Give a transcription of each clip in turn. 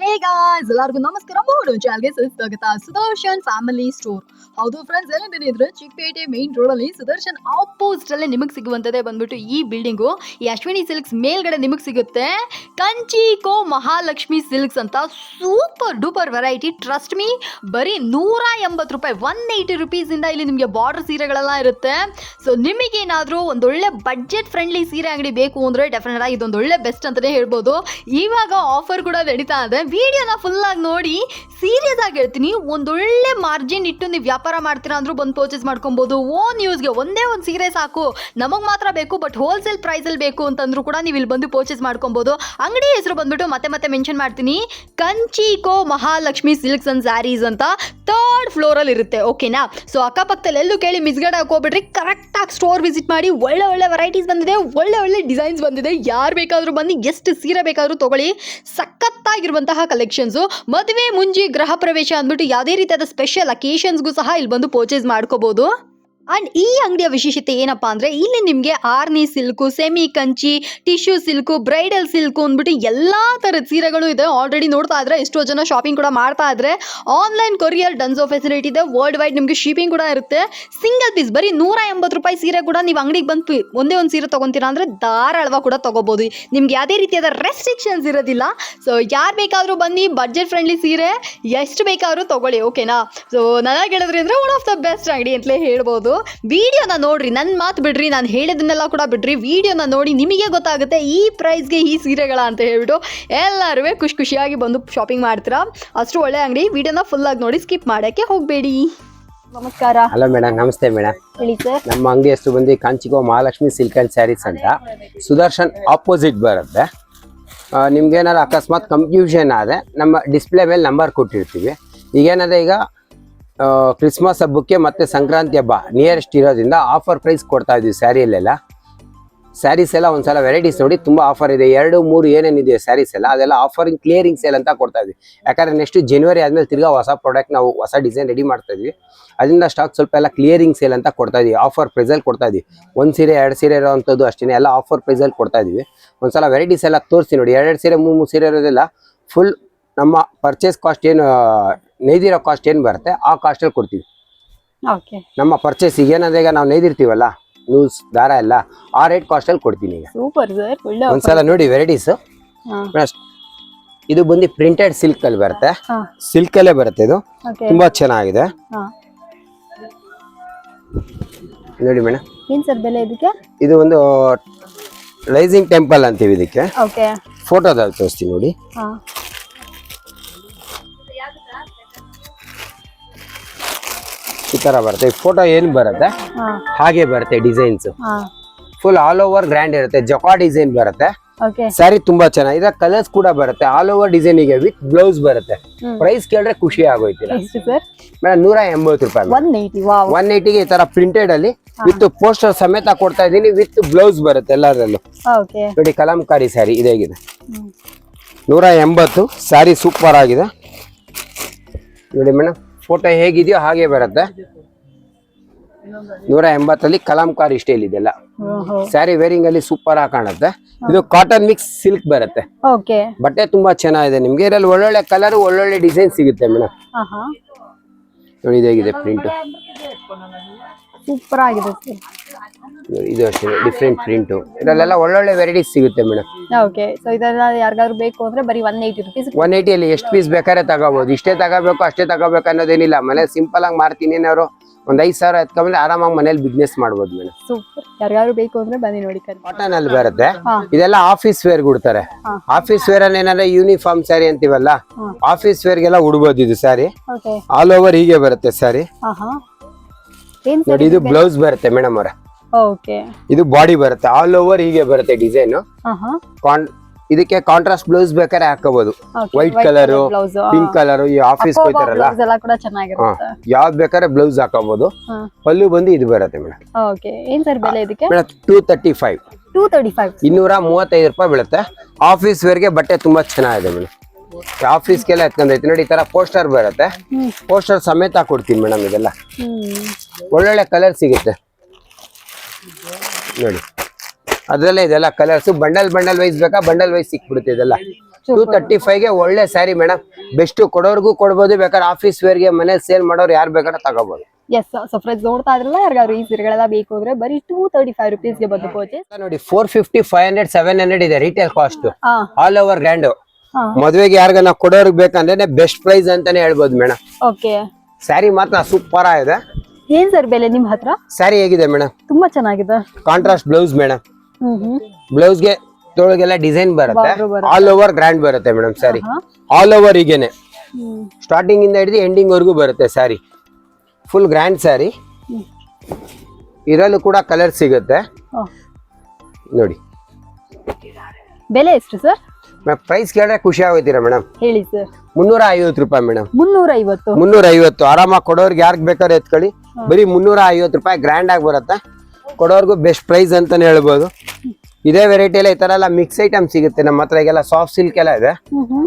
Hey guys ಎಲ್ಲರಿಗೂ ನಮಸ್ಕಾರ. ಮೂರು ಚಾಲ್ಗೆ ಸುಸ್ವಾಗತ. ಸುದರ್ಶನ್ ಫ್ಯಾಮಿಲಿ ಸ್ಟೋರ್ ಹೌದು ಫ್ರೆಂಡ್ಸ್ ಎಲ್ಲಂದ್ರೆ ಇದ್ರೆ ಚಿಕ್ಕಪೇಟೆ ಮೇನ್ ರೋಡ್ ಅಲ್ಲಿ ಸುದರ್ಶನ್ ಆಪೋಸಿಟ್ ಅಲ್ಲೇ ನಿಮಗೆ ಸಿಗುವಂತದೇ ಬಂದ್ಬಿಟ್ಟು ಈ ಬಿಲ್ಡಿಂಗು ಈ ಅಶ್ವಿನಿ ಸಿಲ್ಕ್ಸ್ ಮೇಲ್ಗಡೆ ನಿಮಗೆ ಸಿಗುತ್ತೆ. ಕಂಚಿಕೋ ಮಹಾಲಕ್ಷ್ಮಿ ಸಿಲ್ಕ್ಸ್ ಅಂತ super duper variety trust me ಬರೀ ನೂರ ಎಂಬತ್ತು ರೂಪಾಯಿ ಒನ್ ಏಯ್ಟಿ ರುಪೀಸಿಂದ ಇಲ್ಲಿ ನಿಮಗೆ ಬಾರ್ಡರ್ ಸೀರೆಗಳೆಲ್ಲ ಇರುತ್ತೆ. ಸೊ ನಿಮಗೇನಾದರೂ ಒಂದೊಳ್ಳೆ ಬಡ್ಜೆಟ್ ಫ್ರೆಂಡ್ಲಿ ಸೀರೆ ಅಂಗಡಿ ಬೇಕು ಅಂದರೆ ಡೆಫಿನೆಟ್ ಆಗಿ ಇದೊಂದು ಒಳ್ಳೆ ಬೆಸ್ಟ್ ಅಂತಲೇ ಹೇಳ್ಬೋದು. ಇವಾಗ ಆಫರ್ ಕೂಡ ನಡೀತಾ ಇದೆ. ವಿಡಿಯೋನ ಫುಲ್ ಆಗಿ ನೋಡಿ ಸೀರಿಯಸ್ ಆಗಿ ಹೇಳ್ತೀನಿ. ಒಂದೊಳ್ಳೆ ಮಾರ್ಜಿನ್ ಇಟ್ಟು ನೀವು ವ್ಯಾಪಾರ ಮಾಡ್ತೀರಾ ಅಂದ್ರೂ ಬಂದು ಪರ್ಚೇಸ್ ಮಾಡ್ಕೊಬೋದು. ಓನ್ ಯೂಸ್ಗೆ ಒಂದೇ ಒಂದು ಸೀರೆ ಸಾಕು. ನಮಗೆ ಮಾತ್ರ ಬೇಕು ಬಟ್ ಹೋಲ್ಸೇಲ್ ಪ್ರೈಸಲ್ಲಿ ಬೇಕು ಅಂತಂದ್ರೂ ಕೂಡ ನೀವು ಇಲ್ಲಿ ಬಂದು ಪರ್ಚೇಸ್ ಮಾಡ್ಕೊಬೋದು. ಅಂಗಡಿ ಹೆಸರು ಬಂದ್ಬಿಟ್ಟು ಮತ್ತೆ ಮತ್ತೆ ಮೆನ್ಷನ್ ಮಾಡ್ತೀನಿ. Kanchigo Mahalakshmi silks and sarees ಅಂತ ಥರ್ಡ್ ಫ್ಲೋರಲ್ಲಿ ಇರುತ್ತೆ ಓಕೆನಾ ಸೊ ಅಕ್ಕಪಕ್ಕದಲ್ಲಿ ಎಲ್ಲೂ ಕೇಳಿ ಮಿಸ್ಗಡೆ ಹಾಕೋಬಿಡ್ರಿ ಕರೆಕ್ಟಾಗಿ ಸ್ಟೋರ್ ವಿಸಿಟ್ ಮಾಡಿ ಒಳ್ಳೆ ಒಳ್ಳೆ ವೆರೈಟೀಸ್ ಬಂದಿದೆ, ಒಳ್ಳೆ ಒಳ್ಳೆ ಡಿಸೈನ್ಸ್ ಬಂದಿದೆ. ಯಾರು ಬೇಕಾದರೂ ಬಂದು ಎಷ್ಟು ಸೀರೆ ಬೇಕಾದರೂ ತಗೊಳ್ಳಿ. ಸಖತ್ತಾಗಿರುವಂತಹ ಕಲೆಕ್ಷನ್ಸು ಮದುವೆ ಮುಂಜಿ ಗೃಹ ಪ್ರವೇಶ ಅಂದ್ಬಿಟ್ಟು ಯಾವುದೇ ರೀತಿಯಾದ ಸ್ಪೆಷಲ್ ಅಕೇಶನ್ಸ್ಗೂ ಸಹ ಇಲ್ಲಿ ಬಂದು ಪರ್ಚೇಸ್ ಮಾಡ್ಕೋಬೋದು. ಅಂಡ್ ಈ ಅಂಗಡಿಯ ವಿಶೇಷತೆ ಏನಪ್ಪಾ ಅಂದ್ರೆ ಇಲ್ಲಿ ನಿಮಗೆ Arni silk, semi Kanchi, tissue silk, bridal silk ಅಂದ್ಬಿಟ್ಟು ಎಲ್ಲಾ ತರದ ಸೀರೆಗಳು ಇದೆ. ಆಲ್ರೆಡಿ ನೋಡ್ತಾ ಇದ್ರೆ ಎಷ್ಟೋ ಜನ ಶಾಪಿಂಗ್ ಕೂಡ ಮಾಡ್ತಾ ಇದ್ರೆ ಆನ್ಲೈನ್ ಕೊರಿಯರ್ ಡನ್ಸೋ ಫೆಸಿಲಿಟಿ ಇದೆ. ವರ್ಲ್ಡ್ ವೈಡ್ ನಿಮಗೆ ಶಿಪಿಂಗ್ ಕೂಡ ಇರುತ್ತೆ. ಸಿಂಗಲ್ ಪೀಸ್ ಬರೀ ನೂರ ಎಂಬತ್ತು ರೂಪಾಯಿ ಸೀರೆ ಕೂಡ ನೀವು ಅಂಗಡಿಗೆ ಬಂದು ಒಂದೇ ಒಂದು ಸೀರೆ ತಗೊಂತೀರಾ ಅಂದ್ರೆ ಧಾರಾಳವಾಗಿ ಕೂಡ ತಗೋಬಹುದು ನಿಮ್ಗೆ ಯಾವುದೇ ರೀತಿಯಾದ ರೆಸ್ಟ್ರಿಕ್ಷನ್ಸ್ ಇರೋದಿಲ್ಲ. ಸೊ ಯಾರು ಬೇಕಾದರೂ ಬನ್ನಿ ಬಜೆಟ್ ಫ್ರೆಂಡ್ಲಿ ಸೀರೆ, ಎಷ್ಟು ಬೇಕಾದರೂ ತಗೊಳ್ಳಿ ಓಕೆನಾ ಸೊ ನನಗೆ ಹೇಳಿದ್ರೆ ಅಂದ್ರೆ ಒನ್ ಆಫ್ ದ ಬೆಸ್ಟ್ ಅಂಗಡಿ ಅಂತಲೇ ಹೇಳ್ಬೋದು. ವಿಡಿಯೋನ ನೋಡ್ರಿ ನನ್ನ ಮಾತು ಬಿಡ್ರಿ ನಾನು ಹೇಳಿದನ್ನೆಲ್ಲ ಕೂಡ ಬಿಡ್ರಿ. ವಿಡಿಯೋನ ನೋಡಿ ನಿಮಗೆ ಗೊತ್ತಾಗುತ್ತೆ ಈ ಪ್ರೈಸ್ಗೆ ಈ ಸೀರೆಗಳ ಅಂತ ಹೇಳ್ಬಿಟ್ಟು ಎಲ್ಲರೂ ಖುಷಿ ಖುಷಿಯಾಗಿ ಬಂದು ಶಾಪಿಂಗ್ ಮಾಡ್ತೀರಾ. ಅಷ್ಟು ಒಳ್ಳೆ ಅಂಗಡಿ ವಿಡಿಯೋನ ಫುಲ್ ಆಗಿ ನೋಡಿ ಸ್ಕಿಪ್ ಮಾಡೋಕ್ಕೆ ಹೋಗಬೇಡಿ. ನಮಸ್ಕಾರ. ಹಲೋ ಮೇಡಮ್ ನಮಸ್ತೆ ಮೇಡಮ್ ಹೇಳಿ ಸರ್ ನಮ್ಮ ಅಂಗಡಿ ಹೆಸರು ಬಂದು Kanchigo Mahalakshmi silk and sarees ಅಂತ. ಸುದರ್ಶನ್ ಆಪೋಸಿಟ್ ಬರುತ್ತೆ. ನಿಮ್ಗೆ ಏನಾದ್ರು ಅಕಸ್ಮಾತ್ ಕನ್ಫ್ಯೂಷನ್ ಆದರೆ ನಮ್ಮ ಡಿಸ್ಪ್ಲೇ ಮೇಲೆ ನಂಬರ್ ಕೊಟ್ಟಿರ್ತೀವಿ. ಈಗೇನಾದ್ರೆ ಈಗ ಕ್ರಿಸ್ಮಸ್ ಹಬ್ಬಕ್ಕೆ ಮತ್ತೆ ಸಂಕ್ರಾಂತಿ ಹಬ್ಬ ನಿಯರೆಸ್ಟ್ ಇರೋದ್ರಿಂದ ಆಫರ್ ಪ್ರೈಸ್ ಕೊಡ್ತಾ ಇದ್ದೀವಿ ಸ್ಯಾರಿಯಲ್ಲೆಲ್ಲ. ಸ್ಯಾರೀಸ್ ಎಲ್ಲ ಒಂದ್ಸಲ ವೆರೈಟೀಸ್ ನೋಡಿ ತುಂಬ ಆಫರ್ ಇದೆ. ಎರಡು, ಮೂರು ಏನೇನಿದೆ ಸ್ಯಾರೀಸ್ ಎಲ್ಲ, ಅದೆಲ್ಲ ಆಫರಿಂಗ್ ಕ್ಲಿಯರಿಂಗ್ ಸೇಲ್ ಅಂತ ಕೊಡ್ತಾ ಇದ್ವಿ ಯಾಕಂದರೆ ನೆಕ್ಸ್ಟ್ ಜನವರಿ ಆದಮೇಲೆ ತಿರ್ಗಾ ಹೊಸ ಪ್ರಾಡಕ್ಟ್ ನಾವು ಹೊಸ ಡಿಸೈನ್ ರೆಡಿ ಮಾಡ್ತಾ ಇದ್ವಿ ಅದರಿಂದ ಸ್ಟಾಕ್ ಸ್ವಲ್ಪ ಎಲ್ಲ ಕ್ಲಿಯರಿಂಗ್ ಸೇಲ್ ಅಂತ ಕೊಡ್ತಾ ಇದೀವಿ ಆಫರ್ ಪ್ರೈಸಲ್ಲಿ ಕೊಡ್ತಾ ಇದೀವಿ ಒಂದು ಸೀರೆ, ಎರಡು ಸೀರೆ ಇರೋವಂಥದ್ದು ಅಷ್ಟೇ ಎಲ್ಲ ಆಫರ್ ಪ್ರೈಸಲ್ಲಿ ಕೊಡ್ತಾ ಇದೀವಿ ಒಂದ್ಸಲ ವೆರೈಟೀಸ್ ಎಲ್ಲ ತೋರಿಸಿ ನೋಡಿ. ಎರಡು ಸೀರೆ, ಮೂರು ಮೂರು ಸೀರೆ ಇರೋದೆಲ್ಲ ಫುಲ್ ನಮ್ಮ ಪರ್ಚೇಸ್ ಕಾಸ್ಟ್ ಏನು ನೇಯ್ದಿರೋ ಕಾಸ್ಟ್ ಏನು ಬರುತ್ತೆ? ಆ ಕಾಸ್ಟಲ್ಲಿ ಕೊಡ್ತೀವಿ. ಓಕೆ ನಮ್ಮ ಪರ್ಚೇಸ್ ಈಗ ಏನಂದ್ರೆ ಈಗ ನಾವು ನೇಯ್ದಿರ್ತೀವಲ್ಲ ನ್ಯೂಸ್ ದಾರ ಎಲ್ಲ ಆ ರೇಟ್ ಕಾಸ್ಟಲ್ಲಿ ಕೊಡ್ತೀನಿ ಈಗ. ಸೂಪರ್ ಸರ್ ಒಳ್ಳೆ ಒಂದ್ಸಲ ನೋಡಿ ವೆರೈಟೀಸ್ ಇದು ಬಂದು ಪ್ರಿಂಟೆಡ್ ಸಿಲ್ಕ್ ಅಲ್ಲಿ ಬರುತ್ತೆ. ಸಿಲ್ಕ್ ಅಲ್ಲೇ ಬರುತ್ತೆ ಇದು. ತುಂಬಾ ಚೆನ್ನಾಗಿದೆ. ನೋಡಿ ಮೇಡಮ್ ಏನು ಸರ್ ಬೆಲೆ ಇದಕ್ಕೆ? ಇದು ಒಂದು ರೈಸಿಂಗ್ ಟೆಂಪಲ್ ಅಂತೀವಿ ಇದಕ್ಕೆ. ಫೋಟೋದಲ್ಲಿ ತೋರಿಸ್ತೀನಿ ನೋಡಿ. ಈ ತರ ಬರುತ್ತೆ. ಫೋಟೋ ಏನ್ ಬರುತ್ತೆ? ಹಾಗೆ ಬರುತ್ತೆ designs full all over grand ಇರುತ್ತೆ. ಜೊಕಾ ಡಿಸೈನ್ ಬರುತ್ತೆ. ಸ್ಯಾರಿ ತುಂಬಾ ಚೆನ್ನಾಗಿದೆ ಕಲರ್ಸ್ ಕೂಡ ಬರುತ್ತೆ. ಆಲ್ ಓವರ್ ಡಿಸೈನ್ಗೆ ವಿತ್ ಬ್ಲೌಸ್ ಬರುತ್ತೆ. ಪ್ರೈಸ್ ಕೇಳಿದ್ರೆ ಖುಷಿ ಆಗೋಯ್ತಿಲ್ಲ. ಮೇಡಮ್ ನೂರ ಎಂಬತ್ತು ರೂಪಾಯಿ ಒನ್ ಏಟಿಗೆ ಈ ತರ ಪ್ರಿಂಟೆಡ್ ಅಲ್ಲಿ ವಿತ್ ಪೋಸ್ಟರ್ ಸಮೇತ ಕೊಡ್ತಾ ಇದೀನಿ ವಿತ್ ಬ್ಲೌಸ್ ಬರುತ್ತೆ ಎಲ್ಲದರಲ್ಲೂ. ನೋಡಿ ಕಲಂಕಾರಿ ಸ್ಯಾರಿ ಇದಾಗಿದೆ ನೂರ ಎಂಬತ್ತು. ಸ್ಯಾರಿ ಸೂಪರ್ ಆಗಿದೆ. ನೋಡಿ ಮೇಡಮ್ ಫೋಟೋ ಹೇಗಿದೆಯೋ ಹಾಗೆ ಬರುತ್ತೆ. ನೂರ ಎಂಬತ್ತಲ್ಲಿ ಕಲಂಕಾರಿ ಸ್ಟೈಲ್ ಇದೆಲ್ಲ. ಸ್ಯಾರಿ ವೇರಿಂಗ್ ಅಲ್ಲಿ ಸೂಪರ್ ಆಗಿ ಕಾಣುತ್ತೆ. ಇದು ಕಾಟನ್ ಮಿಕ್ಸ್ ಸಿಲ್ಕ್ ಬರುತ್ತೆ. ಬಟ್ಟೆ ತುಂಬಾ ಚೆನ್ನಾಗಿದೆ ನಿಮ್ಗೆ. ಇದರಲ್ಲಿ ಒಳ್ಳೊಳ್ಳೆ ಕಲರ್ ಒಳ್ಳೊಳ್ಳೆ ಡಿಸೈನ್ ಸಿಗುತ್ತೆ ಮೇಡಮ್ ನೋಡಿ ಇದಾಗಿದೆ ಪ್ರಿಂಟ್ ಸೂಪರ್ ಆಗಿದೆ ಇದು ಅಷ್ಟೇ ಡಿಫ್ರೆಂಟ್ ಪ್ರಿಂಟು ಇದರಲ್ಲೆಲ್ಲ ಒಳ್ಳೊಳ್ಳೆ ವೆರೈಟೀಸ್ ಸಿಗುತ್ತೆ ಮೇಡಮ್ ಓಕೆ ಸೊ ಇದೆಲ್ಲ ಯಾರಿಗಾದ್ರು ಬೇಕು ಅಂದ್ರೆ ಬರೀ ಒನ್ ಏಯ್ಟಿ ರುಪೀಸ್ ಒನ್ ಏಯ್ಟಿಯಲ್ಲಿ ಎಷ್ಟು ಪೀಸ್ ಬೇಕಾದ್ರೆ ತಗೋಬಹುದು ಇಷ್ಟೇ ತಗೋಬೇಕು ಅಷ್ಟೇ ತಗೋಬೇಕು ಅನ್ನೋದೇನಿಲ್ಲ. ಮನೆ ಸಿಂಪಲ್ ಆಗಿ ಮಾರ್ತೀನಿ ಏನಾದ್ರು ಒಂದ್ ಐದು ಸಾವಿರ ಎತ್ಕೊಂಡ್ರೆ ಆರಾಮಾಗಿ ಮನೇಲಿ ಬಿಸ್ನೆಸ್ ಮಾಡ್ಬೋದು ಮೇಡಮ್ ಸೂಪರ್ ಯಾರಿಗಾದ್ರು ಬೇಕು ಅಂದ್ರೆ ಬನ್ನಿ ನೋಡಿ ಕಾಟನ್ ಅಲ್ಲಿ ಬರುತ್ತೆ. ಇದೆಲ್ಲ ಆಫೀಸ್ ವೇರ್ ಉಡ್ತಾರೆ. ಆಫೀಸ್ ವೇರ್ ಅಲ್ಲಿ ಏನಂದ್ರೆ ಯೂನಿಫಾರ್ಮ್ ಸ್ಯಾರಿ ಅಂತೀವಲ್ಲ? ಆಫೀಸ್ ವೇರ್ಗೆಲ್ಲ ಉಡ್ಬೋದು ಇದು ಸ್ಯಾರಿ ಓಕೆ ಆಲ್ ಓವರ್ ಹೀಗೆ ಬರುತ್ತೆ ಸ್ಯಾರಿ ಏನು ನೋಡಿ ಇದು ಬ್ಲೌಸ್ ಬರುತ್ತೆ ಮೇಡಮ್ ಅವರ. ಓಕೆ ಇದು ಬಾಡಿ ಬರುತ್ತೆ. ಆಲ್ ಓವರ್ ಹೀಗೆ ಬರುತ್ತೆ ಡಿಸೈನ್ ಕಾನ್ ಇದಕ್ಕೆ ಕಾಂಟ್ರಾಸ್ಟ್ ಬ್ಲೌಸ್ ಬೇಕಾದ್ರೆ ಹಾಕೋಬಹುದು ವೈಟ್ ಕಲರ್ ಪಿಂಕ್ ಕಲರ್ ಈ ಆಫೀಸ್ ಹೋಯ್ತಾರಲ್ಲ ಯಾವ್ದು ಬೇಕಾದ್ರೆ ಬ್ಲೌಸ್ ಹಾಕೋಬಹುದು ಪಲ್ಲು ಬಂದು ಇದು ಬರುತ್ತೆ ಮೇಡಮ್ ಓಕೆ ಏನ್ ಸರ್ ಬೆಲೆ ಇದಕ್ಕೆ? Madam two thirty five two thirty five ಇನ್ನೂರ ಮೂವತ್ತೈದು ರೂಪಾಯಿ ಬೀಳುತ್ತೆ. ಆಫೀಸ್ ವೇರ್ಗೆ ಬಟ್ಟೆ ತುಂಬಾ ಚೆನ್ನಾಗಿದೆ ಮೇಡಮ್ ಆಫೀಸ್ಗೆಲ್ಲ ಎತ್ಕೊಂಡೈತಿ ನೋಡಿ ಈ ತರ ಪೋಸ್ಟರ್ ಬರುತ್ತೆ. ಪೋಸ್ಟರ್ ಸಮೇತ ಕೊಡ್ತೀನಿ ಮೇಡಮ್ ಇದೆಲ್ಲ. ಒಳ್ಳೊಳ್ಳೆ ಕಲರ್ ಸಿಗುತ್ತೆ. ನೋಡಿ. ಅದರಲ್ಲೇ ಇದೆಲ್ಲ ಕಲರ್ಸ್ ಬಂಡಲ್ ಬಂಡಲ್ ವೈಸ್ ಬೇಕಾ? ಬಂಡಲ್ ವೈಸ್ ಸಿಕ್ಬಿಡುತ್ತೆ ಇದೆಲ್ಲ. ಟೂ ತರ್ಟಿ ಗೆ ಒಳ್ಳೆ ಸ್ಯಾರಿ ಮೇಡಮ್ ಬೆಸ್ಟ್ ಕೊಡೋರ್ಗೂ ಕೊಡ್ಬೋದು ಬೇಕಾದ್ರೆ ಆಫೀಸ್ ವೇರ್ಗೆ ಮನೆ ಸೇಲ್ ಮಾಡೋರು ಯಾರು ಬೇಕಾದ್ರೆ ತಗೋಬಹುದು ಎಸ್ ಸೊ ಫ್ರೆಂಡ್ಸ್ ನೋಡ್ತಾ ಇದ್ರಲ್ಲ ಯಾರಿಗಾದ್ರು ಈ ಸೀರೆಗಳೆಲ್ಲ ಬೇಕು ಅಂದ್ರೆ ಬರೀ ಟೂ ತರ್ಟಿ ಫೈವ್ ರುಪೀಸ್ಗೆ ಬಂದು ಪರ್ಚೇಸ್ ನೋಡಿ four fifty five hundred seven hundred ಇದೆ ರಿಟೇಲ್ ಕಾಸ್ಟ್ ಹಾ. ಆಲ್ ಓವರ್ ಗ್ರ್ಯಾಂಡ್ ಮದುವೆಗೆ ಮದ್ವೆಗೆ ಯಾರಿಗಾನ ಕೊಡೋರ್ಗ್ ಬೇಕಂದ್ರೆ ಬೆಸ್ಟ್ ಪ್ರೈಸ್ ಅಂತಾನೆ ಹೇಳ್ಬೋದು ಮೇಡಮ್ ಓಕೆ ಸ್ಯಾರಿ ಮಾತ್ರ ಸೂಪರ್ ಆಗಿದೆ. ಏನ್ ಸರ್ ಬೆಲೆ ನಿಮ್ ಹತ್ರ? ಸ್ಯಾರಿ ಹೇಗಿದೆ ಮೇಡಮ್ ತುಂಬಾ ಚೆನ್ನಾಗಿದೆ. Contrast blouse madam hmm hmm. ಬ್ಲೌಸ್ಗೆ ತೋಳಿಗೆಲ್ಲ ಡಿಸೈನ್ ಬರುತ್ತೆ. ಆಲ್ ಓವರ್ ಗ್ರ್ಯಾಂಡ್ ಬರುತ್ತೆ ಮೇಡಮ್ ಸ್ಯಾರಿ. ಆಲ್ ಓವರ್ ಈಗೇನೆ. ಹ್ಮ್. ಸ್ಟಾರ್ಟಿಂಗ್ ಇಂದ ಹಿಡಿದು ಎಂಡಿಂಗ್ ವರೆಗೂ ಬರುತ್ತೆ saree full grand saree hmm. ಇದರಲ್ಲೂ ಕೂಡ ಕಲರ್ ಸಿಗುತ್ತೆ. ನೋಡಿ. ಬೆಲೆ ಎಷ್ಟು ಸರ್? ಪ್ರೈಸ್ ಕೇಳಿದ್ರೆ ಖುಷಿ ಆಗೋತೀರಾ ಮೇಡಮ್ ಹೇಳಿ ಸರ್ ಮುನ್ನೂರ ಐವತ್ತು ರೂಪಾಯಿ ಮೇಡಮ್ ಮುನ್ನೂರ ಐವತ್ತು ಮುನ್ನೂರ ಐವತ್ತು ಆರಾಮಾಗಿ ಕೊಡೋರ್ಗೆ ಯಾರ್ಗ್ ಬೇಕಾದ್ರೆ ಎತ್ಕೊಳ್ಳಿ. ಬರೀ ಮುನ್ನೂರ ಐವತ್ತು ರೂಪಾಯಿ ಗ್ರ್ಯಾಂಡ್ ಆಗಿ ಬರುತ್ತೆ? ಕೊಡೋರ್ಗು ಬೆಸ್ಟ್ ಪ್ರೈಸ್ ಅಂತಾನೆ ಹೇಳ್ಬೋದು. ಇದೇ ವೆರೈಟಿ ಎಲ್ಲ ಈ ತರ ಎಲ್ಲ ಮಿಕ್ಸ್ ಐಟಮ್ ಸಿಗುತ್ತೆ. ನಮ್ಮ ಹತ್ರ ಈಗೆಲ್ಲ ಸಾಫ್ಟ್ ಸಿಲ್ಕ್ ಎಲ್ಲ ಇದೆ.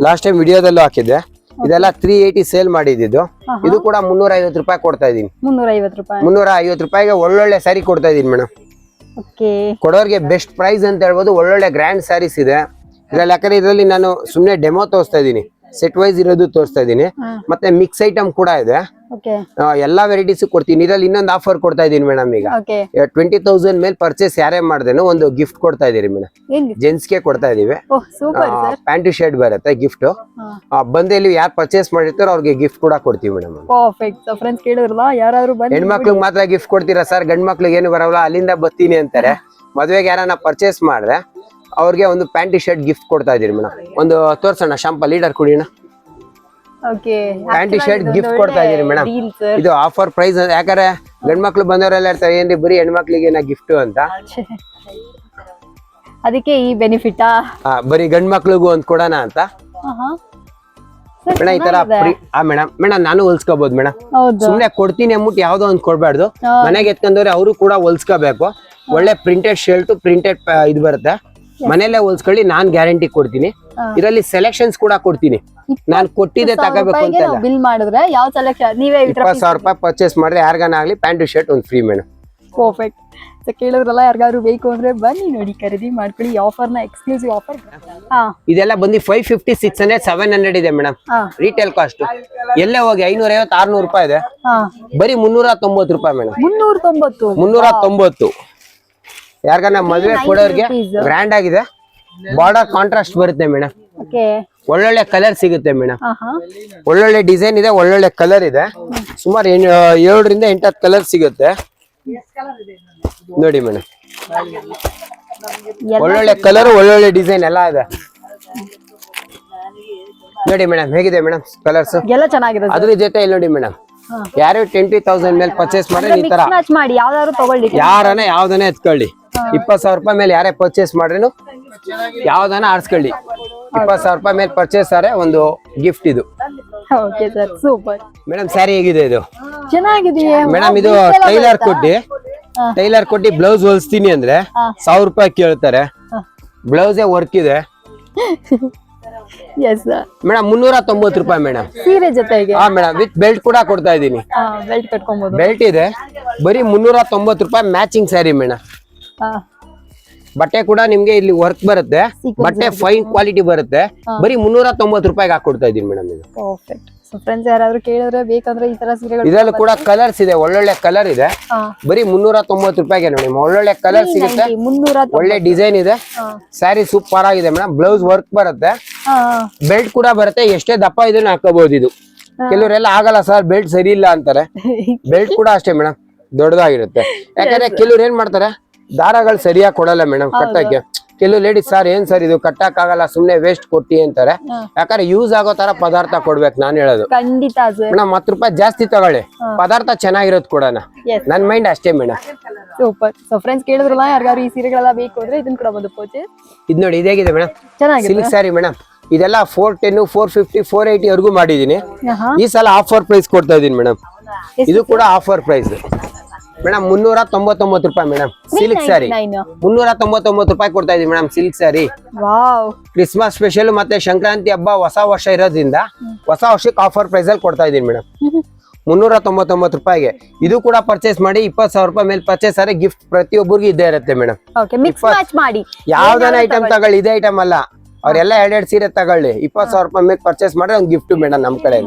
ಲಾಸ್ಟ್ ಟೈಮ್ ವಿಡಿಯೋದಲ್ಲೂ ಹಾಕಿದ್ದೆ. ಇದೆಲ್ಲ ತ್ರೀ ಏಯ್ಟಿ ಸೇಲ್ ಮಾಡಿದ್ದು ಇದು ಕೂಡ ಮುನ್ನೂರ ಐವತ್ತು ರೂಪಾಯಿ ಕೊಡ್ತಾ ಇದೀನಿ ಮುನ್ನೂರ ಐವತ್ತು ರೂಪಾಯಿಗೆ ಒಳ್ಳೊಳ್ಳೆ ಸ್ಯಾರಿ ಕೊಡ್ತಾ ಇದೀನಿ ಮೇಡಮ್ ಕೊಡೋರ್ಗೆ ಬೆಸ್ಟ್ ಪ್ರೈಸ್ ಅಂತ ಹೇಳ್ಬೋದು. ಒಳ್ಳೊಳ್ಳೆ ಗ್ರ್ಯಾಂಡ್ ಸ್ಯಾರೀಸ್ ಇದೆ. ಇದ್ರಲ್ಲಿ ಯಾಕಂದ್ರೆ ಇದರಲ್ಲಿ ನಾನು ಸುಮ್ಮನೆ ಡೆಮೋ ತೋರಿಸ್ತಾ ಇದ್ದೀನಿ. ಸೆಟ್ ವೈಸ್ ಇರೋದು ತೋರಿಸ್ತಾ ಇದ್ದೀನಿ. ಮತ್ತೆ ಮಿಕ್ಸ್ ಐಟಮ್ ಕೂಡ ಇದೆ. ಎಲ್ಲಾ ವೆರೈಟೀಸ್ ಕೊಡ್ತೀನಿ. ಇದ್ರಲ್ಲಿ ಇನ್ನೊಂದು ಆಫರ್ ಕೊಡ್ತಾ ಇದೀನಿ ಮೇಡಮ್ ಈಗ. ಟ್ವೆಂಟಿ ತೌಸಂಡ್ ಮೇಲೆ ಪರ್ಚೇಸ್ ಯಾರೇ ಮಾಡ್ದೇನೋ ಒಂದು ಗಿಫ್ಟ್ ಕೊಡ್ತಾ ಇದೀರಿ ಮೇಡಮ್ ಜೆಂಟ್ಸ್ ಜೆಂಟ್ಸ್ಗೆ ಕೊಡ್ತಾ ಇದೀವಿ. ಪ್ಯಾಂಟ್ ಶರ್ಟ್ ಬರುತ್ತೆ ಗಿಫ್ಟ್ ಬಂದ ಇಲ್ಲಿ ಯಾರು ಪರ್ಚೇಸ್ ಮಾಡಿರ್ತಾರೋ ಅವ್ರಿಗೆ ಗಿಫ್ಟ್ ಕೂಡ ಕೊಡ್ತೀವಿ ಮೇಡಮ್ ಹೆಣ್ಮಕ್ಳಿಗೆ ಮಾತ್ರ ಗಿಫ್ಟ್ ಕೊಡ್ತೀರಾ ಸರ್ ಗಂಡ್ ಮಕ್ಳಿಗೆ ಏನು ಬರಲ್ಲ? ಅಲ್ಲಿಂದ ಬರ್ತೀನಿ ಅಂತಾರೆ. ಮದ್ವೆಗೆ ಯಾರನ್ನ ಪರ್ಚೇಸ್ ಮಾಡಿದ್ರೆ ಅವ್ರಿಗೆ ಒಂದು ಪ್ಯಾಂಟ್ ಶರ್ಟ್ ಗಿಫ್ಟ್ ಕೊಡ್ತಾ ಇದೀರಿ ಮೇಡಮ್. ಒಂದು ತೋರ್ಸೋಣ ಶಾಂಪ ಲೀಡರ್ ಕುಡಿಯೋಣ ಪ್ಯಾಂಟ್ ಶರ್ಟ್ ಗಿಫ್ಟ್ ಕೊಡ್ತಾ ಇದೀರಿ ಮೇಡಮ್. ಇದು ಆಫರ್ ಪ್ರೈಸ್ ಯಾಕಂದ್ರೆ ಗಂಡ್ ಮಕ್ಳು ಬಂದವರೆಲ್ಲ ಇರ್ತಾರೆ ಏನ್ರಿ ಬರೀ ಹೆಣ್ಮಕ್ಳಿಗೆ ಏನ ಗಿಫ್ಟ್ ಅಂತ? ಅದಕ್ಕೆ ಈ ಬೆನಿಫಿಟ್ ಬರೀ ಗಂಡ್ ಮಕ್ಳಿಗೂ ಒಂದ್ ಕೊಡೋಣ ಅಂತ. ಮೇಡಮ್ ಈ ತರ ಮೇಡಮ್ ಮೇಡಮ್ ನಾನು ಹೊಲ್ಸ್ಕೋಬಹುದು ಮೇಡಮ್. ಸುಮ್ನೆ ಕೊಡ್ತೀನಿ ಅಂದ್ಬಿಟ್ಟು ಯಾವ್ದೋ ಒಂದ್ ಕೊಡ್ಬಾರ್ದು. ಮನೆಗೆ ಎತ್ಕೊಂಡವ್ರೆ ಅವರು ಕೂಡ ಹೊಲ್ಸ್ಕೋಬೇಕು. ಒಳ್ಳೆ ಪ್ರಿಂಟೆಡ್ ಶರ್ಟ್ ಪ್ರಿಂಟೆಡ್ ಇದು ಬರುತ್ತೆ. ಮನೆಯಲ್ಲೇ ಹೊಲ್ಸ್ಕೊಳ್ಳಿ ನಾನ್ ಗ್ಯಾರಂಟಿ ಕೊಡ್ತೀನಿ. ಇದರಲ್ಲಿ ಸೆಲೆಕ್ಷನ್ಸ್ ಕೂಡ ಕೊಡ್ತೀನಿ. ನಾನ್ ಕೊಟ್ಟಿದ್ದೆ ತಗೋಬೇಕು ಅಂತ ಬಿಲ್ ಮಾಡಿದ್ರೆ ಯಾವ ಸೆಲೆಕ್ಷನ್ ನೀವೇ ಇಪ್ಪತ್ತು ಸಾವಿರ ರೂಪಾಯಿ ಪರ್ಚೇಸ್ ಮಾಡಿದ್ರೆ ಯಾರಿಗಾನ ಆಗಲಿ ಪ್ಯಾಂಟ್ ಶರ್ಟ್ ಒಂದು ಫ್ರೀ ಮೇಡಮ್ ಪರ್ಫೆಕ್ಟ್ ಸೊ ಕೇಳಿದ್ರಲ್ಲ ಯಾರಿಗಾದ್ರು ಬೇಕು ಅಂದ್ರೆ ಬನ್ನಿ ನೋಡಿ ಖರೀದಿ ಮಾಡ್ಕೊಳ್ಳಿ. ಈ ನ ಎಕ್ಸ್ಕ್ಲೂಸಿವ್ ಆಫರ್ ಇದೆಲ್ಲ ಬಂದು five fifty six hundred seven hundred ಇದೆ ಮೇಡಮ್ ರಿಟೇಲ್ ಕಾಸ್ಟ್ ಎಲ್ಲೇ ಹೋಗಿ ಐನೂರ ಐವತ್ತು ಆರ್ನೂರು ರೂಪಾಯಿ ಇದೆ. ಬರೀ ಮುನ್ನೂರ ತೊಂಬತ್ತು ರೂಪಾಯಿ ಮೇಡಮ್ ಮುನ್ನೂರ ತೊಂಬತ್ತು ಮುನ್ನೂರ ತೊಂಬತ್ತು ಯಾರಿಗಾನ ಮದುವೆ ಕೊಡೋರ್ಗೆ ಗ್ರ್ಯಾಂಡ್ ಆಗಿದೆ. ಬಾರ್ಡರ್ ಕಾಂಟ್ರಾಸ್ಟ್ ಬರುತ್ತೆ ಮೇಡಮ್. ಒಳ್ಳೊಳ್ಳೆ ಕಲರ್ ಸಿಗುತ್ತೆ ಮೇಡಮ್. ಹಾ ಒಳ್ಳೊಳ್ಳೆ ಡಿಸೈನ್ ಇದೆ ಒಳ್ಳೊಳ್ಳೆ ಕಲರ್ ಇದೆ. ಸುಮಾರು ಏಳರಿಂದ ಎಂಟತ್ತು ಕಲರ್ ಸಿಗುತ್ತೆ. ನೋಡಿ ಮೇಡಮ್. ಒಳ್ಳೊಳ್ಳೆ ಕಲರ್ ಒಳ್ಳೊಳ್ಳೆ ಡಿಸೈನ್ ಎಲ್ಲ ಇದೆ. ನೋಡಿ ಮೇಡಮ್ ಹೇಗಿದೆ ಮೇಡಮ್ ಕಲರ್ಸ್ ಎಲ್ಲ ಚೆನ್ನಾಗಿದೆ ಅದ್ರ ಜೊತೆ ಇಲ್ಲಿ ನೋಡಿ ಮೇಡಮ್. ಯಾರು ಟ್ವೆಂಟಿ ತೌಸಂಡ್ ಮೇಲೆ ಪರ್ಚೇಸ್ ಮಾಡಿದ್ರೆ ಈ ತರ. ಮಾಡಿ ಯಾವ್ದಾದ್ರು ತಗೊಳ್ಳಿ. ಯಾರನ್ನ ಯಾವ್ದನ್ನ ಎತ್ಕೊಳ್ಳಿ. ಇಪ್ಪತ್ ಸಾವಿರ ರೂಪಾಯಿ ಮೇಲೆ ಯಾರೇ ಪರ್ಚೇಸ್ ಮಾಡ್ರೇನು ಯಾವ್ದಾನ ಆರಿಸ್ಕೊಳ್ಳಿ ಇಪ್ಪತ್ ಸಾವಿರ ರೂಪಾಯಿ ಮೇಲೆ ಪರ್ಚೇಸ್ ಆದ್ರೆ ಒಂದು ಗಿಫ್ಟ್ ಇದು. Okay sir super madam saree ಹೇಗಿದೆ ಇದು? ಚೆನ್ನಾಗಿದೆ. ಮೇಡಮ್ ಇದು ಟೈಲರ್ ಕೊಟ್ಟಿ ಟೈಲರ್ ಕೊಟ್ಟಿ ಬ್ಲೌಸ್ ಹೊಲಿಸ್ತೀನಿ ಅಂದ್ರೆ. ಸಾವಿರ ರೂಪಾಯಿ ಕೇಳ್ತಾರೆ. ಬ್ಲೌಸ್ ವರ್ಕ್ ಇದೆ. ಮೇಡಮ್ ಮುನ್ನೂರ ತೊಂಬತ್ತು ರೂಪಾಯಿ ಮೇಡಮ್ ಸೀರೆ ಜೊತೆಗೆ? ಹಾ ಮೇಡಮ್ ವಿತ್ ಬೆಲ್ಟ್ ಕೂಡ ಕೊಡ್ತಾ ಇದ್ದೀನಿ. ಬೆಲ್ಟ್ ಕಟ್ಕೊಬಹುದು ಬೆಲ್ಟ್ ಇದೆ. ಬರೀ ಮುನ್ನೂರ ತೊಂಬತ್ತು ರೂಪಾಯಿ ಮ್ಯಾಚಿಂಗ್ ಸ್ಯಾರಿ ಮೇಡಮ್ ಬಟ್ಟೆ ಕೂಡ ನಿಮ್ಗೆ ಇಲ್ಲಿ ವರ್ಕ್ ಬರುತ್ತೆ. ಬಟ್ಟೆ ಫೈನ್ ಕ್ವಾಲಿಟಿ ಬರುತ್ತೆ. ಬರೀ ಮುನ್ನೂರ ತೊಂಬತ್ತು ರೂಪಾಯಿಗೆ ಹಾಕೊಡ್ತಾ ಇದೀನಿ ಮೇಡಮ್ ಇದು. ಪರ್ಫೆಕ್ಟ್ ಸೊ ಫ್ರೆಂಡ್ಸ್ ಯಾರಾದ್ರೂ ಕೇಳಿದ್ರೆ ಬೇಕಂದ್ರೆ ಈ ತರ ಸೀರೆಗಳು ಇದರಲ್ಲೂ ಕೂಡ ಕಲರ್ಸ್ ಇದೆ ಒಳ್ಳೊಳ್ಳೆ ಕಲರ್ ಇದೆ. ಬರೀ ಮುನ್ನೂರ ತೊಂಬತ್ತು ರೂಪಾಯಿಗೆ ನೋಡಿ ಒಳ್ಳೊಳ್ಳೆ ಕಲರ್ ಸಿಗುತ್ತೆ ಒಳ್ಳೆ ಡಿಸೈನ್ ಇದೆ. ಸ್ಯಾರಿ ಸೂಪರ್ ಆಗಿದೆ ಮೇಡಮ್ ಬ್ಲೌಸ್ ವರ್ಕ್ ಬರುತ್ತೆ. ಬೆಲ್ಟ್ ಕೂಡ ಬರುತ್ತೆ ಎಷ್ಟೇ ದಪ್ಪ ಇದನ್ನ ಹಾಕೋಬಹುದು ಇದು. ಕೆಲವರೆಲ್ಲ ಆಗಲ್ಲ ಸರ್ ಬೆಲ್ಟ್ ಸರಿ ಇಲ್ಲ ಅಂತಾರೆ. ಬೆಲ್ಟ್ ಕೂಡ ಅಷ್ಟೇ ಮೇಡಮ್ ದೊಡ್ಡದಾಗಿರುತ್ತೆ. ಯಾಕಂದ್ರೆ ಕೆಲವ್ರು ಏನ್ ಮಾಡ್ತಾರೆ? ದಾರಗಳು ಸರಿಯಾಗಿ ಕೊಡಲ್ಲ ಮೇಡಮ್ ಕಟ್ಟಕ್ಕೆ ಕೆಲವು ಲೇಡಿ ಸರ್ ಏನ್ ಸರ್ ಇದು? ಕಟ್ಟಕ್ ಆಗಲ್ಲ ಸುಮ್ನೆ ವೇಸ್ಟ್ ಕೊಟ್ಟಿ ಅಂತಾರೆ. ಯಾಕಂದ್ರೆ ಯೂಸ್ ಆಗೋ ತರ ಪದಾರ್ಥ ಕೊಡ್ಬೇಕು ನಾನು ಹೇಳೋದು. ಖಂಡಿತ ಮೇಡಮ್ ಹತ್ತು ರೂಪಾಯಿ ಜಾಸ್ತಿ ತಗೊಳ್ಳಿ. ಪದಾರ್ಥ ಚೆನ್ನಾಗಿರೋದು ಕೊಡೋಣ. ಎಸ್ ನನ್ ಮೈಂಡ್ ಅಷ್ಟೇ ಮೇಡಮ್ ಸೂಪರ್ ಸೊ ಫ್ರೆಂಡ್ಸ್ ಕೇಳಿದ್ರಲ್ಲ ಯಾರಿಗಾದ್ರು ಈ ಸೀರೆಗಳೆಲ್ಲ ಬೇಕು ಅಂದ್ರೆ ಇದನ್ನ ಕೂಡ ಒಂದು ಪರ್ಚೇಸ್ ಇದ್ ನೋಡಿ ಇದೇಗಿದೆ ಮೇಡಮ್ ಸಿಲ್ಕ್ ಸ್ಯಾರಿ ಮೇಡಮ್ ಇದೆಲ್ಲ four ten four fifty four eighty ವರೆಗೂ ಮಾಡಿದೀನಿ ಈ ಸಲ ಆಫರ್ ಪ್ರೈಸ್ ಕೊಡ್ತಾ ಇದೀನಿ ಮೇಡಮ್ ಇದು ಕೂಡ ಆಫರ್ ಪ್ರೈಸ್ ಮೇಡಮ್ ಮುನ್ನೂರ ತೊಂಬತ್ತೊಂಬತ್ತು ರೂಪಾಯಿ ಮೇಡಮ್ ಸಿಲ್ಕ್ ಸ್ಯಾರಿ ನೈನ್ ಮುನ್ನೂರ ತೊಂಬತ್ತೊಂಬತ್ತು ರೂಪಾಯಿ ಕೊಡ್ತಾ ಇದೀವಿ madam silk saree Christmas special ಮತ್ತೆ ಸಂಕ್ರಾಂತಿ ಹಬ್ಬ ಹೊಸ ವರ್ಷ ಇರೋದ್ರಿಂದ ಹೊಸ ವರ್ಷಕ್ಕೆ ಆಫರ್ ಪ್ರೈಸ್ ಅಲ್ಲಿ ಕೊಡ್ತಾ ಇದೀನಿ ಮೇಡಮ್ ಮುನ್ನೂರ ತೊಂಬತ್ತೊಂಬತ್ತು ರೂಪಾಯಿಗೆ. ಇದು ಕೂಡ ಪರ್ಚೇಸ್ ಮಾಡಿ ಇಪ್ಪತ್ತು ಸಾವಿರ ರೂಪಾಯಿ ಮೇಲೆ ಪರ್ಚೇಸ್ ಆದ್ರೆ ಗಿಫ್ಟ್ ಪ್ರತಿಯೊಬ್ಬರಿಗೂ ಇದ್ದೇ ಇರುತ್ತೆ ಮೇಡಮ್ ಯಾವ್ದಾನ ಐಟಮ್ ತಗೊಳ್ಳಿ. ಇದೇ ಐಟಮ್ ಅಲ್ಲ. ಅವ್ರೆಲ್ಲ ಎರಡೆರಡು ಸೀರೆ ತಗೊಳ್ಳಿ. ಇಪ್ಪತ್ತು ಸಾವಿರ ರೂಪಾಯಿ ಮೇಲೆ ಪರ್ಚೇಸ್ ಮಾಡಿದ್ರೆ ಒಂದು ಗಿಫ್ಟ್ ಮೇಡಮ್ ನಮ್ ಕಡೆ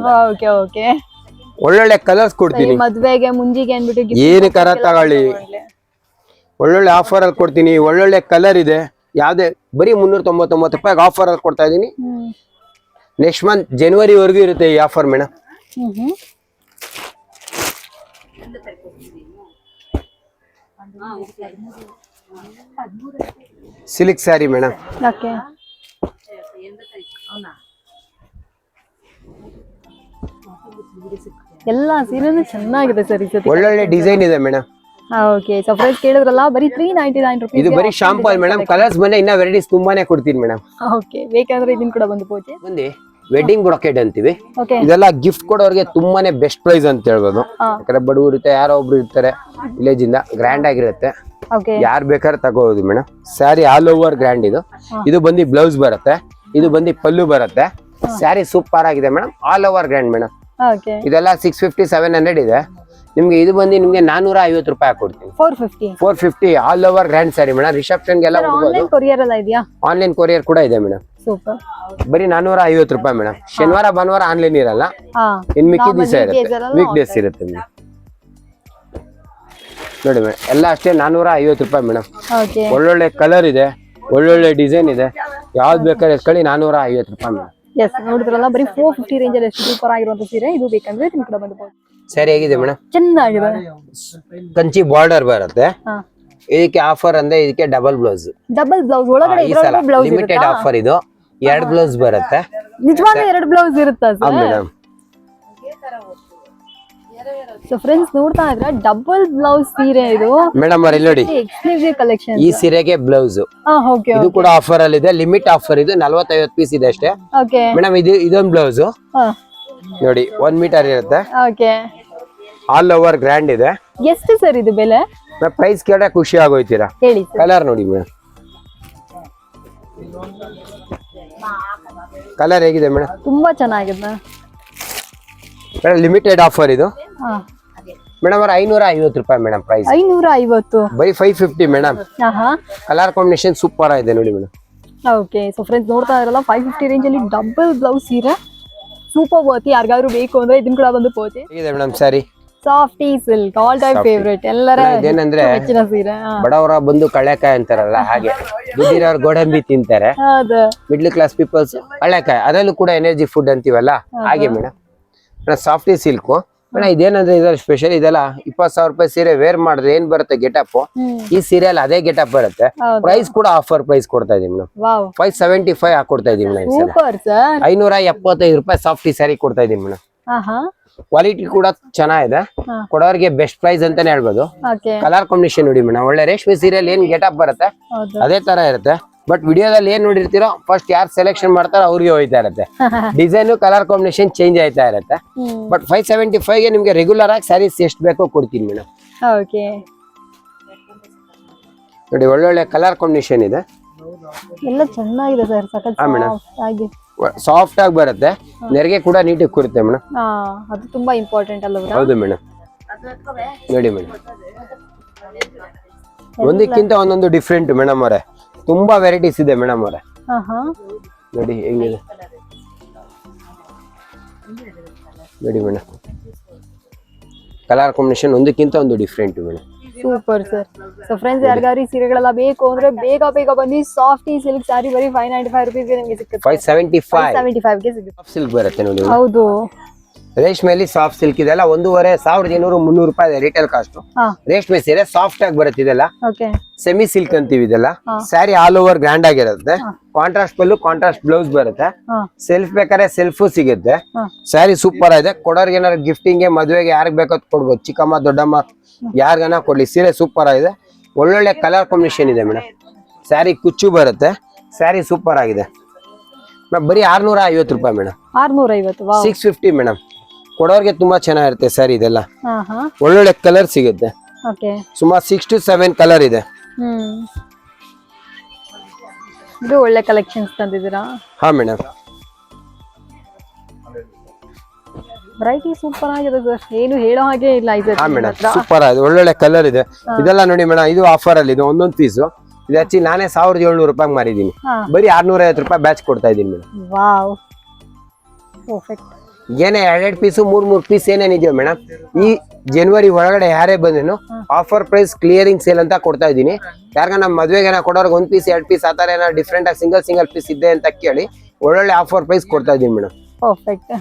ಓಕೆ ಒಳ್ಳೊಳ್ಳೆ ಕಲರ್ಸ್ ಕೊಡ್ತೀನಿ. ಮದ್ವೆಗೆ ಮುಂಜಿಗೆ ಅನ್ಬಿಟ್ಟು ಏನು ಕರ ತಗೊಳ್ಳಿ? ಒಳ್ಳೊಳ್ಳೆ ಆಫರ್ ಅಲ್ಲಿ ಕೊಡ್ತೀನಿ ಒಳ್ಳೊಳ್ಳೆ ಕಲರ್ ಇದೆ. ಯಾವ್ದೇ ಬರೀ ಮುನ್ನೂರ ತೊಂಬತ್ತೊಂಬತ್ತು ರೂಪಾಯಿಗೆ ಆಫರ್ ಅಲ್ಲಿ ಕೊಡ್ತಾ ಇದೀನಿ ನೆಕ್ಸ್ಟ್ ಮಂತ್ ಜನವರಿವರೆಗೂ ಇರುತ್ತೆ ಈ offer madam silk saree madam okay ಎಲ್ಲ ಸೀರೆನೂ ಚೆನ್ನಾಗಿದೆ ಸರ್ ಈ ಸತಿ. ಒಳ್ಳೊಳ್ಳೆ ಡಿಸೈನ್ ಇದೆ ಮೇಡಮ್ ಓಕೆ ಸರ್ಪ್ರೈಸ್ ಕೇಳಿದ್ರಲ್ಲ ಬರೀ ತ್ರೀ ನೈಂಟಿ ನೈನ್ ರುಪೀಸ್ ಇದು ಬರೀ ಶಾಂಪಲ್ ಮೇಡಮ್ ಕಲರ್ಸ್ ಬಂದ್ರೆ ಇನ್ನ ವೆರೈಟೀಸ್ ತುಂಬಾನೇ ಕೊಡ್ತೀನಿ ಮೇಡಮ್ ಓಕೆ ಬೇಕಾದ್ರೆ ಇದನ್ನ ಕೂಡ ಬಂದು ಪೋಚೆ ಬಂದು ವೆಡ್ಡಿಂಗ್ ಬ್ರೊಕೆಟ್ ಅಂತೀವಿ. ಓಕೆ. ಇದೆಲ್ಲ ಗಿಫ್ಟ್ ಕೊಡೋರಿಗೆ ತುಂಬಾನೇ ಬೆಸ್ಟ್ ಪ್ರೈಸ್ ಅಂತ ಹೇಳ್ಬೋದು. ಯಾಕಂದ್ರೆ ಬಡವರು ಇರುತ್ತೆ ಯಾರೋ ಒಬ್ರು ಇರ್ತಾರೆ ವಿಲೇಜ್ ಇಂದ ಗ್ರ್ಯಾಂಡ್ ಆಗಿರುತ್ತೆ. ಓಕೆ. ಯಾರು ಬೇಕಾದ್ರೆ ತಗೋಬಹುದು madam saree all over grand ಇದು. ಇದು ಬಂದು ಬ್ಲೌಸ್ ಬರುತ್ತೆ ಇದು ಬಂದು ಪಲ್ಲು ಬರುತ್ತೆ. ಸ್ಯಾರಿ ಸೂಪರ್ ಆಗಿದೆ madam all over grand madam ಇದೆಲ್ಲ ಸಿಕ್ಸ್ ಫಿಫ್ಟಿ ಸೆವೆನ್ ಹಂಡ್ರೆಡ್ ಇದೆ. ನಿಮ್ಗೆ ಇದು ಬಂದು ನಿಮ್ಗೆ ನಾನೂರ ಐವತ್ತು ರೂಪಾಯಿ ಹಾಕೊಡ್ತೀನಿ four fifty four fifty all over grand saree madam reception ಎಲ್ಲ ಆನ್ಲೈನ್ ಕೊರಿಯರ್ ಎಲ್ಲ ಇದೆಯಾ? ಆನ್ಲೈನ್ ಕೊರಿಯರ್ ಕೂಡ ಇದೆ ಮೇಡಮ್ ಸೂಪರ್ ಬರೀ ನಾನೂರ ಐವತ್ತು ರೂಪಾಯಿ ಮೇಡಮ್ ಶನಿವಾರ ಭಾನುವಾರ ಆನ್ಲೈನ್ ಇರಲ್ಲ. ಇನ್ ಮಿಕ್ಕಿ ದಿವಸ ಇರುತ್ತೆ. ವೀಕ್ ಡೇಸ್ ಇರುತ್ತೆ ಮೇಡಮ್ ನೋಡಿ ಮೇಡಮ್ ಎಲ್ಲ ಅಷ್ಟೇ ನಾನೂರ ಐವತ್ತು ರೂಪಾಯಿ ಮೇಡಮ್ ಒಳ್ಳೊಳ್ಳೆ ಕಲರ್ ಇದೆ ಒಳ್ಳೊಳ್ಳೆ ಡಿಸೈನ್ ಇದೆ. ಯಾವ್ದು ಬೇಕಾದ್ರೆ ಎತ್ಕೊಳ್ಳಿ ನಾನೂರ ಐವತ್ತು ರೂಪಾಯಿ ಮೇಡಮ್ ಎಸ್ ನೋಡಿದ್ರಲ್ಲ ಬರೀ ಫೋರ್ ಫಿಫ್ಟಿ ರೇಂಜ್ ಅಲ್ಲಿ ಎಷ್ಟು ಸೂಪರ್ ಆಗಿರುವಂತ ಸೀರೆ ಇದು ಬೇಕಂದ್ರೆ ನಿಮ್ ಕಡೆ ಬಂದ್ಬೋದು ಸರಿ ಹೇಗಿದೆ ಮೇಡಮ್ ಚೆನ್ನಾಗಿದೆ. ಕಂಚಿ ಬಾರ್ಡರ್ ಬರುತ್ತೆ. ಹಾ. ಇದಕ್ಕೆ ಆಫರ್ ಅಂದ್ರೆ ಇದಕ್ಕೆ ಡಬಲ್ ಬ್ಲೌಸ್ ಡಬಲ್ ಬ್ಲೌಸ್ ಒಳಗಡೆ ಬ್ಲೌಸ್ ಲಿಮಿಟೆಡ್ ಆಫರ್ ಇದು. ಎರಡು ಬ್ಲೌಸ್ ಬರುತ್ತೆ. ನಿಜವಾಗ್ಲೂ ಎರಡು ಬ್ಲೌಸ್ ಇರುತ್ತಾ ಮೇಡಮ್ ಸೊ ಫ್ರೆಂಡ್ಸ್ ನೋಡ್ತಾ ಇದ್ರೆ ಡಬಲ್ ಬ್ಲೌಸ್ ಸೀರೆ ಇದು. ಮೇಡಮ್ ಅವ್ರ ನೋಡಿ. ಎಕ್ಸ್ಕ್ಲೂಸಿವ್ ಕಲೆಕ್ಷನ್ ಈ ಸೀರೆಗೆ ಬ್ಲೌಸ್ ಇದು ಕೂಡ ಆಫರ್ ಅಲ್ಲಿ ಇದೆ. ಲಿಮಿಟ್ ಆಫರ್ ಇದು. ನಲ್ವತ್ತೈವತ್ತು ಪೀಸ್ ಇದೆ ಅಷ್ಟೇ. ಓಕೆ ಮೇಡಮ್ ಇದು ಇದೊಂದು ಬ್ಲೌಸ್ ನೋಡಿ ಒನ್ ಮೀಟರ್ ಇರುತ್ತೆ. ಓಕೆ ಆಲ್ ಓವರ್ ಗ್ರ್ಯಾಂಡ್ ಇದೆ. ಎಷ್ಟು ಸರ್ ಇದು ಬೆಲೆ? ಪ್ರೈಸ್ ಕೇಳ ಖುಷಿ ಆಗೋಯ್ತೀರಾ? ಹೇಳಿ ಕಲರ್ ನೋಡಿ ಮೇಡಮ್ ಕಲರ್ ಹೇಗಿದೆ ಮೇಡಮ್ ತುಂಬಾ ಚೆನ್ನಾಗಿದೆ. ಮೇಡಮ್ ಲಿಮಿಟೆಡ್ ಆಫರ್ ಇದು. ಮೇಡಮ್ ಅವ್ರ ಐನೂರ ಐವತ್ತು ರೂಪಾಯಿ ಮೇಡಮ್ ಪ್ರೈಸ್ ಐನೂರ ಐವತ್ತು by five fifty madam colour combination super ಆಗಿದೆ ನೋಡಿ ಮೇಡಮ್. ಓಕೆ ಸೊ ಫ್ರೆಂಡ್ಸ್ ನೋಡ್ತಾ ಇರಲ್ಲ ಫೈವ್ ಫಿಫ್ಟಿ ರೇಂಜ್ ಅಲ್ಲಿ ಡಬಲ್ ಬ್ಲೌಸ್ ಸೀರೆ. ಸೂಪರ್ ವರ್ತಿ ಯಾರಿಗಾದ್ರೂ ಬೇಕು ಅಂದ್ರೆ ಇದನ್ನ ಕೂಡ ಬಂದು ಪೋಚೆ ಇದೆ ಮೇಡಮ್ ಸರಿ softy silk all time favourite ಎಲ್ಲರ ಸೀರೆ ಬಡವರ ಬಂದು ಕಳೆಕಾಯಿ ಅಂತಾರಲ್ಲ ಹಾಗೆ. ದುಡ್ಡಿರೋರು ಗೋಡಂಬಿ ತಿಂತಾರೆ. ಮಿಡ್ಲ್ ಕ್ಲಾಸ್ ಪೀಪಲ್ಸ್ ಕಳೆಕಾಯಿ ಅದರಲ್ಲೂ ಕೂಡ ಎನರ್ಜಿ ಫುಡ್ ಅಂತೀವಲ್ಲ? ಹಾಗೆ ಮೇಡಮ್. ಸಾಫ್ಟಿ ಸಿಲ್ಕು ಮೇಡಮ್ ಇದೇನಂದ್ರೆ ಇದ್ರ ಸ್ಪೆಷಲ್ ಇದೆಲ್ಲ ಇಪ್ಪತ್ ಸಾವಿರ ರೂಪಾಯಿ ಸೀರೆ ವೇರ್ ಮಾಡಿದ್ರೆ ಏನ್ ಬರುತ್ತೆ ಗೆಟಪ್ ಈ ಸೀರಿಯಲ್ ಅದೇ ಗೆಟಪ್ ಬರುತ್ತೆ. ಪ್ರೈಸ್ ಕೂಡ ಆಫರ್ ಪ್ರೈಸ್ ಕೊಡ್ತಾ ಇದೀವಿ ಮೇಡಮ್. ಫೈವ್ ಸೆವೆಂಟಿ ಫೈವ್ ಹಾಕೊಡ್ತಾ ಇದೀವಿ ಮೇಡಮ್ ಐನೂರ ಎಪ್ಪತ್ತೈದು ರೂಪಾಯಿ ಸಾಫ್ಟಿ ಸ್ಯಾರಿ ಕೊಡ್ತಾ ಇದೀವಿ ಮೇಡಮ್. ಕ್ವಾಲಿಟಿ ಕೂಡ ಚೆನ್ನಾಗಿದೆ. ಕೊಡೋರಿಗೆ ಬೆಸ್ಟ್ ಪ್ರೈಸ್ ಅಂತಾನೆ ಹೇಳ್ಬೋದು. ಕಲರ್ ಕಾಂಬಿನೇಷನ್ ನೋಡಿ ಮೇಡಮ್. ಒಳ್ಳೆ ರೇಷ್ಮೆ ಸೀರಿಯಲ್ ಏನ್ ಗೆಟಪ್ ಬರುತ್ತೆ? ಅದೇ ತರ ಇರುತ್ತೆ. ಬಟ್ ವಿಡಿಯೋದಲ್ಲಿ ಏನ್ ನೋಡಿರ್ತೀರೋ ಫಸ್ಟ್ ಯಾರು ಸೆಲೆಕ್ಷನ್ ಮಾಡ್ತಾರೋ ಅವ್ರಿಗೆ ಹೋಯ್ತಾ ಇರುತ್ತೆ. ಡಿಸೈನ್ ಕಲರ್ ಕಾಂಬಿನೇಷನ್ ಚೇಂಜ್ ಆಯ್ತಾ ಇರುತ್ತೆ. ಬಟ್ ಫೈವ್ ಸೆವೆಂಟಿ ಫೈವ್ಗೆ ನಿಮ್ಗೆ ರೆಗ್ಯುಲರ್ ಆಗಿ ಸ್ಯಾರೀಸ್ ಎಷ್ಟು ಬೇಕೋ ಕೊಡ್ತೀನಿ ಮೇಡಮ್. ಓಕೆ ನೋಡಿ ಒಳ್ಳೊಳ್ಳೆ ಕಲರ್ ಕಾಂಬಿನೇಷನ್ ಇದೆ. ಎಲ್ಲ ಚೆನ್ನಾಗಿದೆ ಸರ್ ಸಖತ್. ಆಗಿ. ಸಾಫ್ಟ್ ಆಗಿ ಬರುತ್ತೆ. ನೆರಿಗೆ ಕೂಡ ನೀಟಾಗಿ ಕೂರುತ್ತೆ ಮೇಡಮ್. ಅದು ತುಂಬಾ ಇಂಪಾರ್ಟೆಂಟ್ ಹೌದು ಮೇಡಮ್. ನೋಡಿ ಮೇಡಮ್. ಒಂದಕ್ಕಿಂತ ಒಂದೊಂದು ಡಿಫ್ರೆಂಟ್ ಮೇಡಮ್ ಅವರೇ. ತುಂಬಾ ವೆರೈಟೀಸ್ ಇದೆ ಮೇಡಮ್ ಅವರೇ. ನೋಡಿ ಹೆಂಗಿದೆ. ನೋಡಿ ಮೇಡಮ್ ಕಲರ್ ಕಾಂಬಿನೇಷನ್ ಒಂದಕ್ಕಿಂತ ಒಂದು different madam super sir so friends ಯಾರಿಗಾರು ಈ ಸೀರೆಗಳೆಲ್ಲ ಬೇಕು ಅಂದ್ರೆ ಬೇಗ ಬೇಗ ಬಂದು ಸಾಫ್ಟಿ ಸಿಲ್ಕ್ ಸಾರಿ ಬರೀ ಫೈವ್ ನೈಂಟಿ ಫೈವ್ ರುಪೀಸ್ ನಿಮಗೆ ಸಿಗುತ್ತೆ ಫೈವ್ ಸೆವೆಂಟಿ ಫೈವ್ ಸೆವೆಂಟಿ ಫೈವ್ಗೆ ಸಿಗುತ್ತೆ. ಸಿಲ್ಕ್ ಬರುತ್ತೆ ನೋಡಿ. ಹೌದು. ರೇಷ್ಮೆಯಲ್ಲಿ ಸಾಫ್ಟ್ ಸಿಲ್ಕ್ ಇದೆಲ್ಲ ಒಂದೂವರೆ ಸಾವಿರದ ಇನ್ನೂರು ಮುನ್ನೂರು ರೂಪಾಯಿ ಇದೆ ರಿಟೇಲ್ ಕಾಸ್ಟ್ ರೇಷ್ಮೆ ಸೀರೆ ಸಾಫ್ಟ್ ಆಗಿ ಬರುತ್ತೆ ಇದೆಲ್ಲ. ಸೆಮಿ ಸಿಲ್ಕ್ ಅಂತೀವಿ ಇದೆಲ್ಲ. ಸ್ಯಾರಿ ಆಲ್ ಓವರ್ ಗ್ರ್ಯಾಂಡ್ ಆಗಿರುತ್ತೆ. ಕಾಂಟ್ರಾಸ್ಟ್ ಪಲ್ಲು ಕಾಂಟ್ರಾಸ್ಟ್ ಬ್ಲೌಸ್ ಬರುತ್ತೆ. ಸೆಲ್ಫ್ ಬೇಕಾದ್ರೆ ಸೆಲ್ಫು ಸಿಗುತ್ತೆ. ಸ್ಯಾರಿ ಸೂಪರ್ ಇದೆ ಕೊಡೋರ್ಗೆ ಏನಾದ್ರು ಗಿಫ್ಟಿಂಗ್ ಮದುವೆಗೆ ಯಾರಿಗೆ ಬೇಕೋ ಅದ್ ಕೊಡ್ಬೋದು. ಚಿಕ್ಕಮ್ಮ ದೊಡ್ಡಮ್ಮ ಯಾರಿಗಾನ ಕೊಡ್ಲಿ. ಸೀರೆ ಸೂಪರ್ ಆಗಿದೆ. ಒಳ್ಳೊಳ್ಳೆ ಕಲರ್ ಕಾಂಬಿನೇಷನ್ ಇದೆ ಮೇಡಮ್ ಸ್ಯಾರಿ ಕುಚ್ಚು ಬರುತ್ತೆ. ಸ್ಯಾರಿ ಸೂಪರ್ ಆಗಿದೆ. ಬರೀ ಆರ್ನೂರ ಐವತ್ತು ರೂಪಾಯಿ ಮೇಡಮ್ ಸಿಕ್ಸ್ ಫಿಫ್ಟಿ ಮೇಡಮ್ ಕೊಡೋರ್ಗೆ ತುಂಬಾ ಚೆನ್ನಾಗಿರುತ್ತೆ ಸರ್ ಇದೆಲ್ಲ. ಒಳ್ಳೊಳ್ಳೆ ಕಲರ್ ಸಿಗುತ್ತೆ. ಸುಮಾರು ಸಿಕ್ಸ್ ಟು ಸೆವೆನ್ ಕಲರ್ ಇದೆ. ಇದು ಒಳ್ಳೆ ಕಲೆಕ್ಷನ್ಸ್ ತಂದಿದ್ದೀರಾ? ಹಾ ಮೇಡಮ್ ವೆರೈಟಿ ಸೂಪರ್ ಆಗಿದೆ ಸರ್ ಏನು ಹೇಳೋ ಹಾಗೆ ಇಲ್ಲ ಇದು ಹಾ ನಿಮ್ಮ ಮೇಡಮ್ ಸೂಪರ್ ಆಗಿದೆ. ಒಳ್ಳೊಳ್ಳೆ ಕಲರ್ ಇದೆ. ಇದೆಲ್ಲ ನೋಡಿ ಮೇಡಮ್ ಇದು ಆಫರ್ ಅಲ್ಲಿ ಇದೆ ಒಂದೊಂದು ಪೀಸ್ ಇದು ಹಚ್ಚಿ ನಾನೇ ಸಾವಿರದ ಏಳ್ನೂರು ರೂಪಾಯಿ ಮಾರಿದ್ದೀನಿ. ಬರೀ ಆರ್ನೂರ ಐವತ್ತು ರೂಪಾಯಿ ಬ್ಯಾಚ್ ಕೊಡ್ತಾ ಇದ್ದೀನಿ ಮೇಡಮ್ ವಾವ್ ಪರ್ಫೆಕ್ಟ್ ಏನೇ ಎರಡೆರಡು ಪೀಸು ಮೂರ್ ಮೂರ್ ಪೀಸ್ ಏನೇನಿದೆಯೋ ಮೇಡಮ್ ಈ ಜನವರಿ ಒಳಗಡೆ ಯಾರೇ ಬಂದೇನು ಆಫರ್ ಪ್ರೈಸ್ ಕ್ಲಿಯರಿಂಗ್ ಸೇಲ್ ಅಂತ ಕೊಡ್ತಾ ಇದ್ದೀನಿ. ಯಾರ್ಗ ನಮ್ಮ ಮದ್ವೆಗೆ ಏನೋ ಕೊಡೋರ್ಗೆ ಒಂದ್ ಪೀಸ್ ಎರಡ್ ಪೀಸ್ ಆ ಥರ ಏನೋ ಡಿಫ್ರೆಂಟ್ ಆಗಿ ಸಿಂಗಲ್ ಸಿಂಗಲ್ ಪೀಸ್ ಇದೆ ಅಂತ ಕೇಳಿ ಒಳ್ಳೊಳ್ಳೆ ಆಫರ್ ಪ್ರೈಸ್ ಕೊಡ್ತಾ ಇದ್ದೀನಿ ಮೇಡಮ್ ಪರ್ಫೆಕ್ಟ್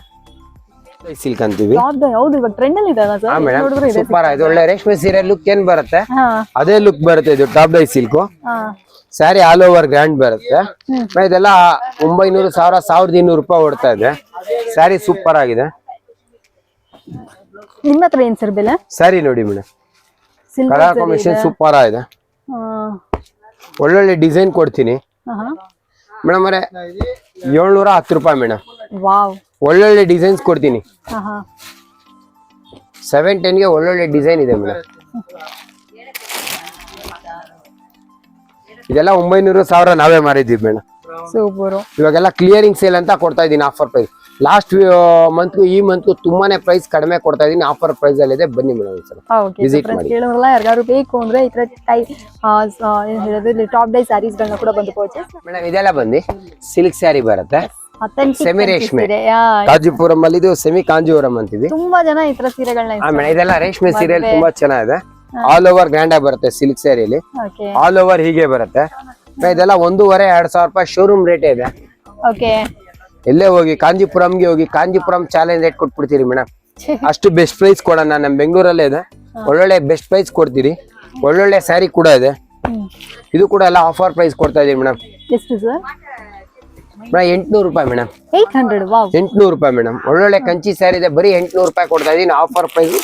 ಸಿಲ್ಕ್ ಅಂತೀವಿ. ಯಾವ್ದು ಹೌದು ಇವಾಗ ಟ್ರೆಂಡ್ ಅಲ್ಲಿ ಇದೆ ಸರ್ ಮೇಡಮ್ ಸೂಪರ್ ಆಯ್ತು ಒಳ್ಳೆ ರೇಷ್ಮೆ ಸೀರೆ ಲುಕ್ ಏನ್ ಬರುತ್ತೆ? ಅದೇ ಲುಕ್ ಬರುತ್ತೆ ಇದು top dye silk saree all over grand ಬರುತ್ತೆ. ಇದೆಲ್ಲ ಒಂಬೈನೂರು ಸಾವಿರ ಸಾವಿರದ ಇನ್ನೂರು ರೂಪಾಯಿ ಓಡ್ತಾ ಇದೆ. ಸ್ಯಾರಿ ಸೂಪರ್ ಆಗಿದೆ. ನಿಮ್ಮ ಹತ್ರ ಏನ್ ಸರ್ ಬೆಲೆ? ಸ್ಯಾರಿ ನೋಡಿ ಮೇಡಮ್ ಕಲರ್ ಕಾಂಬಿನೇಷನ್ ಸೂಪರ್ ಆಗಿದೆ. ಒಳ್ಳೊಳ್ಳೆ ಡಿಸೈನ್ ಕೊಡ್ತೀನಿ. ಮೇಡಮ್ ಅವರೇ ಏಳ್ನೂರ ಹತ್ತು ರೂಪಾಯಿ ಮೇಡಮ್ ವಾವ್ ಒಳ್ಳೊಳ್ಳೆ ಡಿಸೈನ್ಸ್ ಕೊಡ್ತೀನಿ. ಸೆವೆನ್ ಟೆನ್ಗೆ ಒಳ್ಳೊಳ್ಳೆ ಡಿಸೈನ್ ಇದೆ ಮೇಡಮ್. ಇದೆಲ್ಲ ಒಂಬೈನೂರು ಸಾವಿರ ನಾವೇ ಮಾರಿದ್ದೀವಿ ಮೇಡಮ್. ಸೂಪರು ಇವಾಗೆಲ್ಲ ಕ್ಲಿಯರಿಂಗ್ ಸೇಲ್ ಅಂತ ಕೊಡ್ತಾ ಇದ್ದೀನಿ ಆಫರ್ ಪ್ರೈಸ್ ಲಾಸ್ಟ್ ಮಂತ್ಗೂ ಈ ಮಂತ್ಗೂ ತುಂಬಾನೇ ಪ್ರೈಸ್ ಕಡಿಮೆ ಕೊಡ್ತಾ ಇದ್ದೀನಿ. ಆಫರ್ ಪ್ರೈಸ್ ಅಲ್ಲಿ ಇದೆ. ಬನ್ನಿ ಮೇಡಮ್ ಒಂದ್ಸಲ. ಓಕೆ Visit ಮಾಡಿ. ಕೇಳೋರಲ್ಲ ಯಾರಿಗಾರು ಬೇಕು ಅಂದ್ರೆ ಈ ತರ ಟೈ ಏನ್ ಹೇಳೋದು ಟಾಪ್ ಡೈ ಸ್ಯಾರೀಸ್ ಗಳನ್ನ ಕೂಡ ಬಂದು ಪರ್ಚೇಸ್ ಮೇಡಮ್ ಇದೆಲ್ಲ ಬಂದು ಸಿಲ್ಕ್ ಸ್ಯಾರಿ ಬರುತ್ತೆ. Semi ರೇಷ್ಮೆ. ಕಾಂಜಿಪುರಂ ಅಲ್ಲಿ ಇದು ಸೆಮಿ ಕಾಂಜಿಪುರಂ ಅಂತೀವಿ. ತುಂಬಾ ಜನ ಈ ತರ ಸೀರೆಗಳನ್ನ ಇದೆಲ್ಲ ರೇಷ್ಮೆ ಸೀರೆ ತುಂಬಾ ಚೆನ್ನಾಗಿದೆ. ಆಲ್ ಓವರ್ ಗ್ರ್ಯಾಂಡ್ ಆಗಿ ಬರುತ್ತೆ ಸಿಲ್ಕ್ ಸ್ಯಾರಿಯಲ್ಲಿ ಓಕೆ ಆಲ್ ಓವರ್ ಹೀಗೆ ಬರುತ್ತೆ. ಇದೆಲ್ಲ ಒಂದೂವರೆ ಎರಡ್ ಸಾವಿರ ರೂಪಾಯಿ ಶೋರೂಮ್ ರೇಟ್ ಇದೆ. ಎಲ್ಲೇ ಹೋಗಿ ಕಾಂಜಿಪುರಂಗೆ ಹೋಗಿ ಕಾಂಜಿಪುರಂ ಚಾಲೆಂಜ್ ರೇಟ್ ಕೊಟ್ಬಿಡ್ತೀರಿ ಮೇಡಮ್. ಅಷ್ಟು ಬೆಸ್ಟ್ ಪ್ರೈಸ್ ಕೊಡೋಣ ನಮ್ ಬೆಂಗಳೂರಲ್ಲೇ ಇದೆ. ಒಳ್ಳೊಳ್ಳೆ ಬೆಸ್ಟ್ ಪ್ರೈಸ್ ಕೊಡ್ತೀರಿ. ಒಳ್ಳೊಳ್ಳೆ ಸ್ಯಾರಿ ಕೂಡ ಇದೆ. ಇದು ಕೂಡ ಎಲ್ಲ ಆಫರ್ ಪ್ರೈಸ್ ಕೊಡ್ತಾ ಇದೀವಿ ಮೇಡಮ್. ಮೇಡಮ್ ಎಂಟ್ನೂರು ರೂಪಾಯಿ ಮೇಡಮ್. Eight hundred wow. ಎಂಟ್ನೂರು ರೂಪಾಯಿ ಮೇಡಮ್. ಒಳ್ಳೊಳ್ಳೆ ಕಂಚಿ ಸ್ಯಾರಿ ಇದೆ. ಬರೀ ಎಂಟ್ನೂರು ರೂಪಾಯಿ ಕೊಡ್ತಾ ಇದೀನಿ. ಆಫರ್ ಪ್ರೈಸ್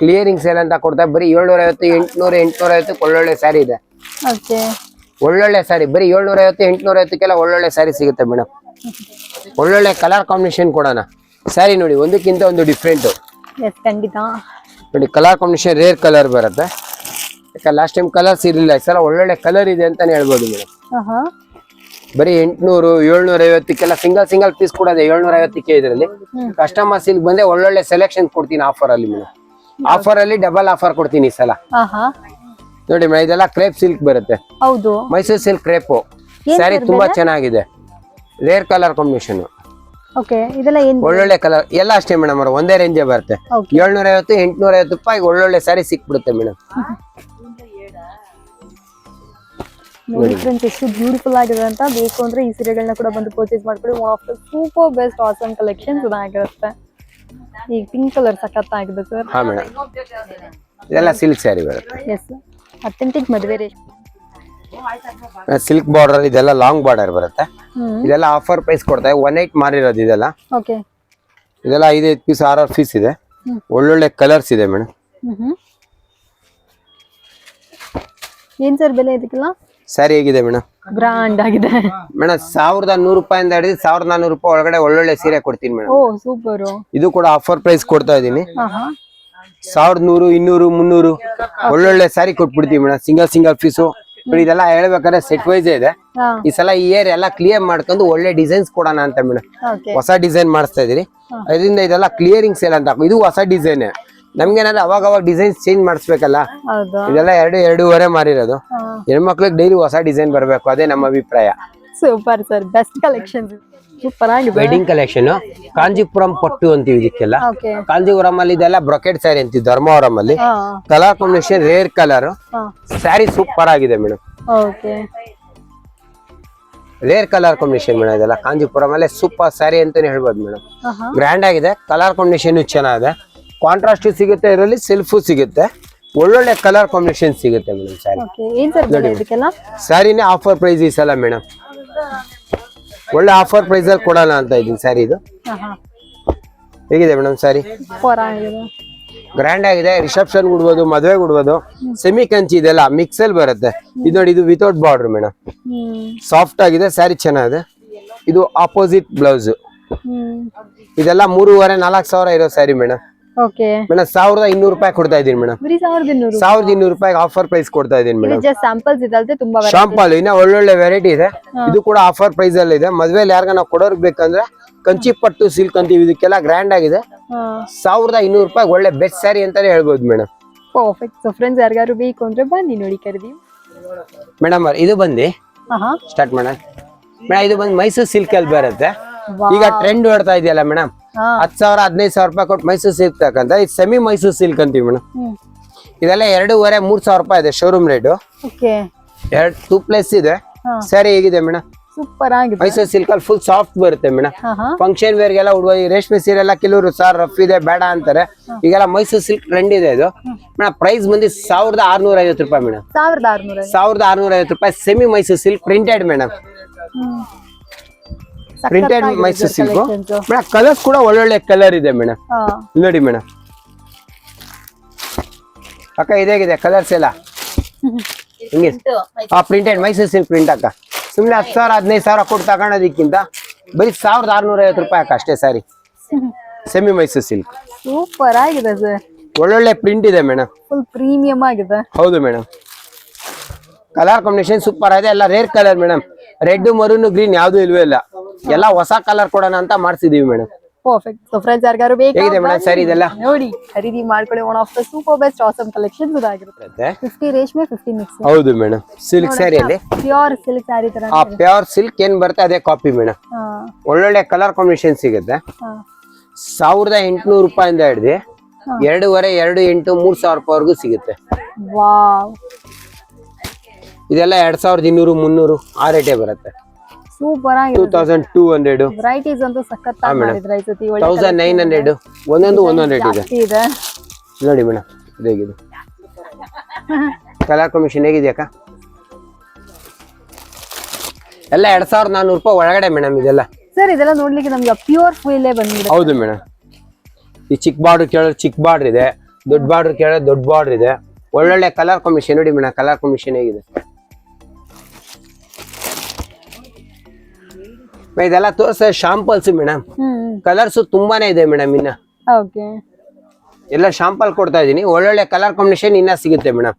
ಕ್ಲಿಯರಿಂಗ್ ಸೇಲ್ ಅಂತ ಕೊಡ್ತಾ ಬರೀ ಏಳ್ನೂರ ಐವತ್ತು ಎಂಟ್ನೂರ ಎಂಟ್ನೂರ ಐವತ್ತು ಒಳ್ಳೊಳ್ಳೆ ಸ್ಯಾರಿ ಇದೆ. ಓಕೆ. ಒಳ್ಳೊಳ್ಳೆ ಸ್ಯಾರಿ ಬರೀ ಏಳ್ನೂರ ಐವತ್ತು ಎಂಟ್ನೂರ ಐವತ್ತಕ್ಕೆಲ್ಲ ಒಳ್ಳೊಳ್ಳೆ ಸ್ಯಾರಿ ಸಿಗುತ್ತೆ ಮೇಡಮ್. ಒಳ್ಳೊಳ್ಳೆ ಕಲರ್ ಕಾಂಬಿನೇಷನ್ ಕೊಡೋಣ. ಸ್ಯಾರಿ ನೋಡಿ ಒಂದಕ್ಕಿಂತ ಒಂದು ಡಿಫ್ರೆಂಟು ಖಂಡಿತ. ನೋಡಿ ಕಲರ್ ಕಾಂಬಿನೇಷನ್ ರೇರ್ ಕಲರ್ ಬರುತ್ತೆ. ಯಾಕೆ ಲಾಸ್ಟ್ ಟೈಮ್ ಕಲರ್ಸ್ ಇರಲಿಲ್ಲ ಈ ಸಲ ಒಳ್ಳೊಳ್ಳೆ ಕಲರ್ ಇದೆ ಅಂತಾನೆ ಹೇಳ್ಬೋದು ಮೇಡಮ್. ಬರೀ ಎಂಟ್ನೂರು ಏಳ್ನೂರ ಐವತ್ತಕ್ಕೆಲ್ಲ ಸಿಂಗಲ್ ಸಿಂಗಲ್ ಪೀಸ್ ಕೂಡ ಇದೆ ಏಳ್ನೂರ ಐವತ್ತಕ್ಕೆ ಇದರಲ್ಲಿ ಕಸ್ಟಮರ್ಸ್ ಇಲ್ಲಿ ಬಂದ್ರೆ ಒಳ್ಳೊಳ್ಳೆ ಸೆಲೆಕ್ಷನ್ ಕೊಡ್ತೀನಿ ಆಫರ್ ಅಲ್ಲಿ ಮೇಡಮ್. ಆಫರ್ ಅಲ್ಲಿ ಡಬಲ್ ಆಫರ್ ಕೊಡ್ತೀನಿ ಈ ಸಲ. ನೋಡಿ ಮೇಡಮ್ ಇದೆಲ್ಲ ಕ್ರೇಪ್ ಸಿಲ್ಕ್ ಬರುತ್ತೆ. ಹೌದು. ಮೈಸೂರು ಸಿಲ್ಕ್ ಕ್ರೇಪ್ ಸ್ಯಾರಿ ತುಂಬಾ ಚೆನ್ನಾಗಿದೆ. ರೇರ್ ಕಲರ್ ಕಾಂಬಿನೇಷನ್ ಓಕೆ ಇದೆಲ್ಲ ಒಳ್ಳೊಳ್ಳೆ ಕಲರ್ ಎಲ್ಲ ಅಷ್ಟೇ ಮೇಡಮ್ ಅವ್ರ ಒಂದೇ ರೇಂಜೇ ಬರುತ್ತೆ. ಏಳ್ನೂರ ಐವತ್ತು ಎಂಟ್ನೂರ ಐವತ್ತು ರೂಪಾಯಿ ಒಳ್ಳೊಳ್ಳೆ ಸ್ಯಾರಿ ಸಿಕ್ಬಿಡುತ್ತೆ ಮೇಡಮ್. ನೋಡಿ ಫ್ರೆಂಡ್ಸ್ ಎಷ್ಟು ಬ್ಯೂಟಿಫುಲ್ ಆಗಿದೆ ಅಂತ ಬೇಕು ಅಂದ್ರೆ ಈ ಸೀರೆಗಳನ್ನ ಕೂಡ ಬಂದು ಪರ್ಚೇಸ್ ಮಾಡ್ಕೊಳ್ಳಿ. One of the super best awesome collection ಆಗಿರುತ್ತೆ ಈ ಪಿಂಕ್ ಕಲರ್ ಸಖತ್ತಾಗಿದೆ ಸರ್ ಹಾ ಮೇಡಮ್ ಇದೆಲ್ಲ ಸಿಲ್ಕ್ ಸ್ಯಾರಿ ಬರುತ್ತೆ. ಎಸ್ ಅಥೆಂಟಿಕ್ ಮದುವೆ ಸಿಲ್ಕ್ ಬಾರ್ಡರ್ ಇದೆಲ್ಲ ಲಾಂಗ್ ಬಾರ್ಡರ್ ಬರುತ್ತೆ. ಇದೆಲ್ಲ ಆಫರ್ ಪ್ರೈಸ್ ಕೊಡ್ತಾರೆ. ಒನ್ ಏಟ್ ಮಾರಿರೋದು ಇದೆಲ್ಲ. ಓಕೆ ಇದೆಲ್ಲ ಐದೈದು ಪೀಸ್ ಆರ್ ಆರ್ ಪೀಸ್ ಇದೆ. ಒಳ್ಳೊಳ್ಳೆ ಕಲರ್ಸ್ ಇದೆ ಮೇಡಮ್ ಏನ್ ಸರ್ ಬೆಲೆ ಇದಕ್ಕೆಲ್ಲ? ಸ್ಯಾರಿ ಹೇಗಿದೆ ಮೇಡಮ್ ಬ್ರಾಂಡ್ ಆಗಿದೆ. ಮೇಡಮ್ ಸಾವಿರದ ನೂರು ರೂಪಾಯಿಂದ ಹಿಡಿದು ಸಾವಿರದ ನಾನೂರು ರೂಪಾಯಿ ಒಳಗಡೆ ಒಳ್ಳೊಳ್ಳೆ ಸೀರೆ ಕೊಡ್ತೀನಿ ಮೇಡಮ್ ಓ ಸೂಪರು. ಇದು ಕೂಡ ಆಫರ್ ಪ್ರೈಸ್ ಕೊಡ್ತಾ ಇದೀನಿ ಸಾವಿರದ ನೂರು ಇನ್ನೂರು ಮುನ್ನೂರು ಒಳ್ಳೊಳ್ಳೆ ಸ್ಯಾರಿ ಕೊಟ್ಬಿಡ್ತೀವಿ ಮೇಡಮ್ ಸಿಂಗಲ್ ಸಿಂಗಲ್ ಪೀಸು ಇದೆಲ್ಲ ಹೇಳ್ಬೇಕಾದ್ರೆ ಸೆಟ್ ವೈಸ್ ಇದೆ. ಈ ಸಲ ಈ ಏರ್ ಎಲ್ಲ ಕ್ಲಿಯರ್ ಮಾಡ್ಕೊಂಡು ಒಳ್ಳೆ ಡಿಸೈನ್ಸ್ ಕೊಡೋಣ ಅಂತ ಮೇಡಮ್ ಹೊಸ ಡಿಸೈನ್ ಮಾಡಿಸ್ತಾ ಇದೀರಿ ಅದರಿಂದ ಇದೆಲ್ಲ ಕ್ಲಿಯರಿಂಗ್ ಸೇಲ್ ಅಂತ ಇದು ಹೊಸ ಡಿಸೈನ್ ನಮ್ಗೇನಾದ್ರೆ ಅವಾಗ ಅವಾಗ ಡಿಸೈನ್ಸ್ ಚೇಂಜ್ ಮಾಡಿಸ್ಬೇಕಲ್ಲ ಇದೆಲ್ಲ ಎರಡು ಎರಡೂವರೆ ಮಾರಿರೋದು. ಹೆಣ್ಮಕ್ಳಿಗೆ ಡೈಲಿ ಹೊಸ ಡಿಸೈನ್ ಬರಬೇಕು ಅದೇ ನಮ್ಮ ಅಭಿಪ್ರಾಯ. Super sir best collection super ಆಗಿದೆ. ವೆಡ್ಡಿಂಗ್ ಕಲೆಕ್ಷನ್ ಕಾಂಜಿಪುರಂ ಪಟ್ಟು ಅಂತೀವಿ ಇದಕ್ಕೆಲ್ಲ. ಕಾಂಜಿಪುರಂ ಅಲ್ಲಿ ಇದೆಲ್ಲ ಬ್ರೊಕೆಟ್ ಸ್ಯಾರಿ ಅಂತೀವಿ ಧರ್ಮವರಂ ಅಲ್ಲಿ colour combination rare colour saree super ಆಗಿದೆ madam okay rare colour combination madam ಇದೆಲ್ಲ. ಕಾಂಜಿಪುರಂ ಅಲ್ಲೇ ಸೂಪರ್ ಸ್ಯಾರಿ ಅಂತಾನೆ ಹೇಳ್ಬೋದು ಮೇಡಮ್ ಗ್ರ್ಯಾಂಡ್ ಆಗಿದೆ ಕಲರ್ ಕಾಂಬಿನೇಷನ್ ಚೆನ್ನಾಗಿದೆ. ಕಾಂಟ್ರಾಸ್ಟ್ ಸಿಗುತ್ತೆ ಇದರಲ್ಲಿ ಸೆಲ್ಫು ಸಿಗುತ್ತೆ. ಒಳ್ಳೊಳ್ಳೆ ಕಲರ್ ಕಾಂಬಿನೇಷನ್ ಸಿಗುತ್ತೆ ಮೇಡಮ್ ಸ್ಯಾರಿ ಸ್ಯಾರಿನೇ ಆಫರ್ ಪ್ರೈಸ್ ಈ ಸಲ ಮೇಡಮ್ ಒಳ್ಳೆ ಆಫರ್ ಪ್ರೈಸ್ ಅಲ್ಲಿ ಕೊಡೋಣ ಅಂತ ಇದ್ದೀನಿ ಸ್ಯಾರಿ ಇದು. ಹೇಗಿದೆ ಮೇಡಮ್ ಸ್ಯಾರಿ ಗ್ರ್ಯಾಂಡ್ ಆಗಿದೆ. ರಿಸೆಪ್ಷನ್ ಉಡ್ಬೋದು ಮದುವೆ ಉಡ್ಬೋದು ಸೆಮಿ ಕಂಚಿ ಇದೆಲ್ಲ ಮಿಕ್ಸ್ ಅಲ್ಲಿ ಬರುತ್ತೆ. ಇದು ನೋಡಿ ಇದು ವಿತೌಟ್ ಬಾರ್ಡರ್ ಮೇಡಮ್ ಸಾಫ್ಟ್ ಆಗಿದೆ ಸ್ಯಾರಿ ಚೆನ್ನಾಗಿದೆ. ಇದು ಆಪೋಸಿಟ್ ಬ್ಲೌಸ್ ಇದೆಲ್ಲ ಮೂರುವರೆ ನಾಲ್ಕು ಸಾವಿರ ಇರೋ ಸ್ಯಾರಿ ಮೇಡಮ್ ಮೇಡಮ್ ಸಾವಿರದ ಇನ್ನೂರು ರೂಪಾಯಿ ಕೊಡ್ತಾ ಇದೀನಿ ಮೇಡಮ್ ಸಾವಿರದ ಇನ್ನೂರು ರೂಪಾಯಿ? ಆಫರ್ ಪ್ರೈಸ್ ಕೊಡ್ತಾ ಇದೀನಿ ಇದು ಮೇಡಮ್. ಶಾಂಪಲ್ ಇನ್ನ ಒಳ್ಳೊಳ್ಳೆ ವೆರೈಟಿ ಇದೆ. ಇದು ಕೂಡ ಆಫರ್ ಪ್ರೈಸ್ ಅಲ್ಲಿ ಇದೆ. ಮದ್ವೆಲಿ ಯಾರ್ಗ ನಾವು ಕೊಡೋರ್ಗ್ ಬೇಕಂದ್ರೆ ಕಂಚಿ ಪಟ್ಟು ಸಿಲ್ಕ್ ಅಂತೀವಿ ಇದಕ್ಕೆಲ್ಲ ಗ್ರ್ಯಾಂಡ್ ಆಗಿದೆ. ಸಾವಿರದ ಇನ್ನೂರು ರೂಪಾಯಿ ಒಳ್ಳೆ ಬೆಸ್ಟ್ ಸ್ಯಾರಿ ಅಂತಾನೆ ಹೇಳ್ಬೋದು ಮೇಡಮ್ ಪರ್ಫೆಕ್ಟ್ ಸೊ ಫ್ರೆಂಡ್ಸ್ ಯಾರಿಗಾರು ಬೇಕು ಅಂದ್ರೆ ಬನ್ನಿ ನೋಡಿ ಖರೀದಿ. ಮೇಡಮ್ ಇದು ಬಂದು ಸ್ಟಾರ್ಟ್ ಮಾಡ ಮೇಡಮ್ ಇದು ಬಂದು ಮೈಸೂರು ಸಿಲ್ಕ್ ಅಲ್ಲಿ ಬರುತ್ತೆ. ಈಗ ಟ್ರೆಂಡ್ ಹೊಡ್ತಾ ಇದೆಯಲ್ಲ ಮೇಡಮ್ ಹಾ. ಹತ್ತು ಸಾವಿರ ಹದಿನೈದು ಸಾವಿರ ರೂಪಾಯಿ ಕೊಟ್ಟು ಮೈಸೂರು ಸಿಲ್ಕ್ ತಕ್ಕಂತ ಇದು ಸೆಮಿ ಮೈಸೂರು ಸಿಲ್ಕ್ ಅಂತೀವಿ ಮೇಡಮ್. ಇದೆಲ್ಲ ಎರಡೂವರೆ ಮೂರ್ ಸಾವಿರ ರೂಪಾಯಿ ಇದೆ ಶೋರೂಮ್ ರೇಟು ಎರಡು ಟೂ ಪ್ಲೇಸ್ ಇದೆ. ಸರಿ ಹೇಗಿದೆ ಮೇಡಮ್? ಸೂಪರ್ ಆಗಿದೆ. ಮೈಸೂರು ಸಿಲ್ಕ್ ಅಲ್ಲಿ ಫುಲ್ ಸಾಫ್ಟ್ ಬರುತ್ತೆ ಮೇಡಮ್. ಫಂಕ್ಷನ್ ವೇರ್ಗೆಲ್ಲ ಉಡುವ ಈ ರೇಷ್ಮೆ ಸೀರೆ ಎಲ್ಲ ಕೆಲವರು ಸರ್ ರಫ್ ಇದೆ ಬೇಡ ಅಂತಾರೆ. ಈಗೆಲ್ಲ ಮೈಸೂರು ಸಿಲ್ಕ್ ಟ್ರೆಂಡ್ ಇದೆ ಇದು. ಮೇಡಮ್ ಪ್ರೈಸ್ ಬಂದು ಸಾವಿರದ ಆರ್ನೂರ ಐವತ್ತು ರೂಪಾಯಿ ಮೇಡಮ್. ಸಾವಿರದ ಆರ್ನೂರ ಐವತ್ತು ರೂಪಾಯಿ semi Mysore silk printed madam. Printed Mysore silk. Madam colours ಕೂಡ ಒಳ್ಳೊಳ್ಳೆ ಕಲರ್ ಇದೆ ಮೇಡಮ್. ನೋಡಿ ಮೇಡಮ್. ಅಕ್ಕ ಇದೇಗಿದೆ ಕಲರ್ಸ್ ಎಲ್ಲ. ಹಿಂಗೆ. ಆ ಪ್ರಿಂಟೆಡ್ ಮೈಸೂರ್ ಸಿಲ್ಕ್ ಪ್ರಿಂಟ್ ಅಕ್ಕ. ಸುಮ್ಮನೆ ಹತ್ತು ಸಾವಿರ ಹದಿನೈದು ಸಾವಿರ ಕೊಟ್ಟು ತಗೊಳೋದಕ್ಕಿಂತ ಬರೀ ಸಾವಿರದ ಆರ್ನೂರ ಐವತ್ತು ರೂಪಾಯಿ ಅಕ್ಕ ಅಷ್ಟೇ saree semi Mysore silk super ಆಗಿದೆ ಸರ್ ಒಳ್ಳೊಳ್ಳೆ ಪ್ರಿಂಟ್ ಇದೆ ಮೇಡಮ್. ಫುಲ್ ಪ್ರೀಮಿಯಂ ಆಗಿದೆ. ಹೌದು ಮೇಡಮ್. ಕಲರ್ ಕಾಂಬಿನೇಷನ್ ಸೂಪರ್ ಆಗಿದೆ. ಎಲ್ಲ rare colour madam. Red maroon green ಯಾವ್ದು ಇಲ್ವೇ ಇಲ್ಲ. ಎಲ್ಲ ಹೊಸ ಕಲರ್ ಕೊಡೋಣ ಅಂತ ಮಾಡ್ಸಿದೀವಿ ಮೇಡಮ್ ಪರ್ಫೆಕ್ಟ್ ಸೊ ಫ್ರೆಂಡ್ಸ್ ಯಾರಿಗಾರು ಹೇಗಿದೆ ಮೇಡಮ್ ಸರಿ ಇದೆಲ್ಲ? ನೋಡಿ ಖರೀದಿ ಮಾಡ್ಕೊಳ್ಳಿ. One of the super best awesome collections ಇದಾಗಿರುತ್ತೆ. ಫಿಫ್ಟಿ ರೇಷ್ಮೆ ಫಿಫ್ಟಿ ಮಿಕ್ಸ್ ಹೌದು ಮೇಡಮ್ ಸಿಲ್ಕ್ ಸ್ಯಾರಿಯಲ್ಲಿ ಪ್ಯೂರ್ ಸಿಲ್ಕ್ ಸ್ಯಾರಿ ತರ ಆ ಪ್ಯೂರ್ ಸಿಲ್ಕ್ ಏನ್ ಬರುತ್ತೆ ಅದೇ ಕಾಪಿ ಮೇಡಮ್ ಒಳ್ಳೊಳ್ಳೆ ಕಲರ್ ಕಾಂಬಿನೇಷನ್ ಸಿಗುತ್ತೆ. ಸಾವಿರದ ಎಂಟುನೂರು ರೂಪಾಯಿಂದ ಹಿಡಿದು ಎರಡೂವರೆ ಎರಡು ಎಂಟು ಮೂರ್ ಸಾವಿರ ರೂಪಾಯಿವರೆಗೂ ಸಿಗುತ್ತೆ. ವಾವ್ ಇದೆಲ್ಲ ಎರಡ್ ಸಾವಿರದ ಇನ್ನೂರು ಮುನ್ನೂರು ಆ ರೇಟೇ ಬರುತ್ತೆ. Super two thousand two hundred varieties ಅಂತೂ ಒಳ್ಳೆ ತೌಸಂಡ್ ನೈನ್ ಹಂಡ್ರೆಡ್ ಒಂದೊಂದು ಒಂದೊಂದು ರೇಟ್ ಇದೆ. ನೋಡಿ ಮೇಡಮ್ ಕಲರ್ ಕಮಿಷನ್ ಹೇಗಿದೆಯಕ್ಕ? ಎಲ್ಲ ಎರಡ್ ಸಾವಿರದ ನಾನ್ನೂರು ರೂಪಾಯಿ ಒಳಗಡೆ ಮೇಡಮ್ ಇದೆಲ್ಲ. ಸರ್ ಇದೆಲ್ಲ ನೋಡ್ಲಿಕ್ಕೆ ನಮ್ಗೆ ಪ್ಯೂರ್ ಫುಲ್ ಬಂದಿದೆ ಹೌದು ಮೇಡಮ್ ಈ ಚಿಕ್ಕ ಬಾರ್ಡರ್ ಕೇಳೋದು ಚಿಕ್ಕ ಬಾರ್ಡರ್ ಇದೆ. ದೊಡ್ಡ ಬಾರ್ಡರ್ ಕೇಳೋದು ದೊಡ್ಡ ಬಾರ್ಡರ್ ಇದೆ. ಒಳ್ಳೊಳ್ಳೆ ಕಲರ್ ಕಮಿಷನ್ ನೋಡಿ ಮೇಡಮ್ ಕಲರ್ ಕಮಿಷನ್ ಹೇಗಿದೆ. ಇದೆಲ್ಲ ತೋರಿಸ ಶಾಂಪಲ್ಸ್ ಮೇಡಮ್ ಕಲರ್ಸ್ ತುಂಬಾನೇ ಇದೆ ಮೇಡಮ್ ಇನ್ನ. ಓಕೆ. ಎಲ್ಲ ಶಾಂಪಲ್ ಕೊಡ್ತಾ ಇದೀನಿ ಒಳ್ಳೊಳ್ಳೆ ಕಲರ್ ಕಾಂಬಿನೇಷನ್ ಇನ್ನ ಸಿಗುತ್ತೆ ಮೇಡಮ್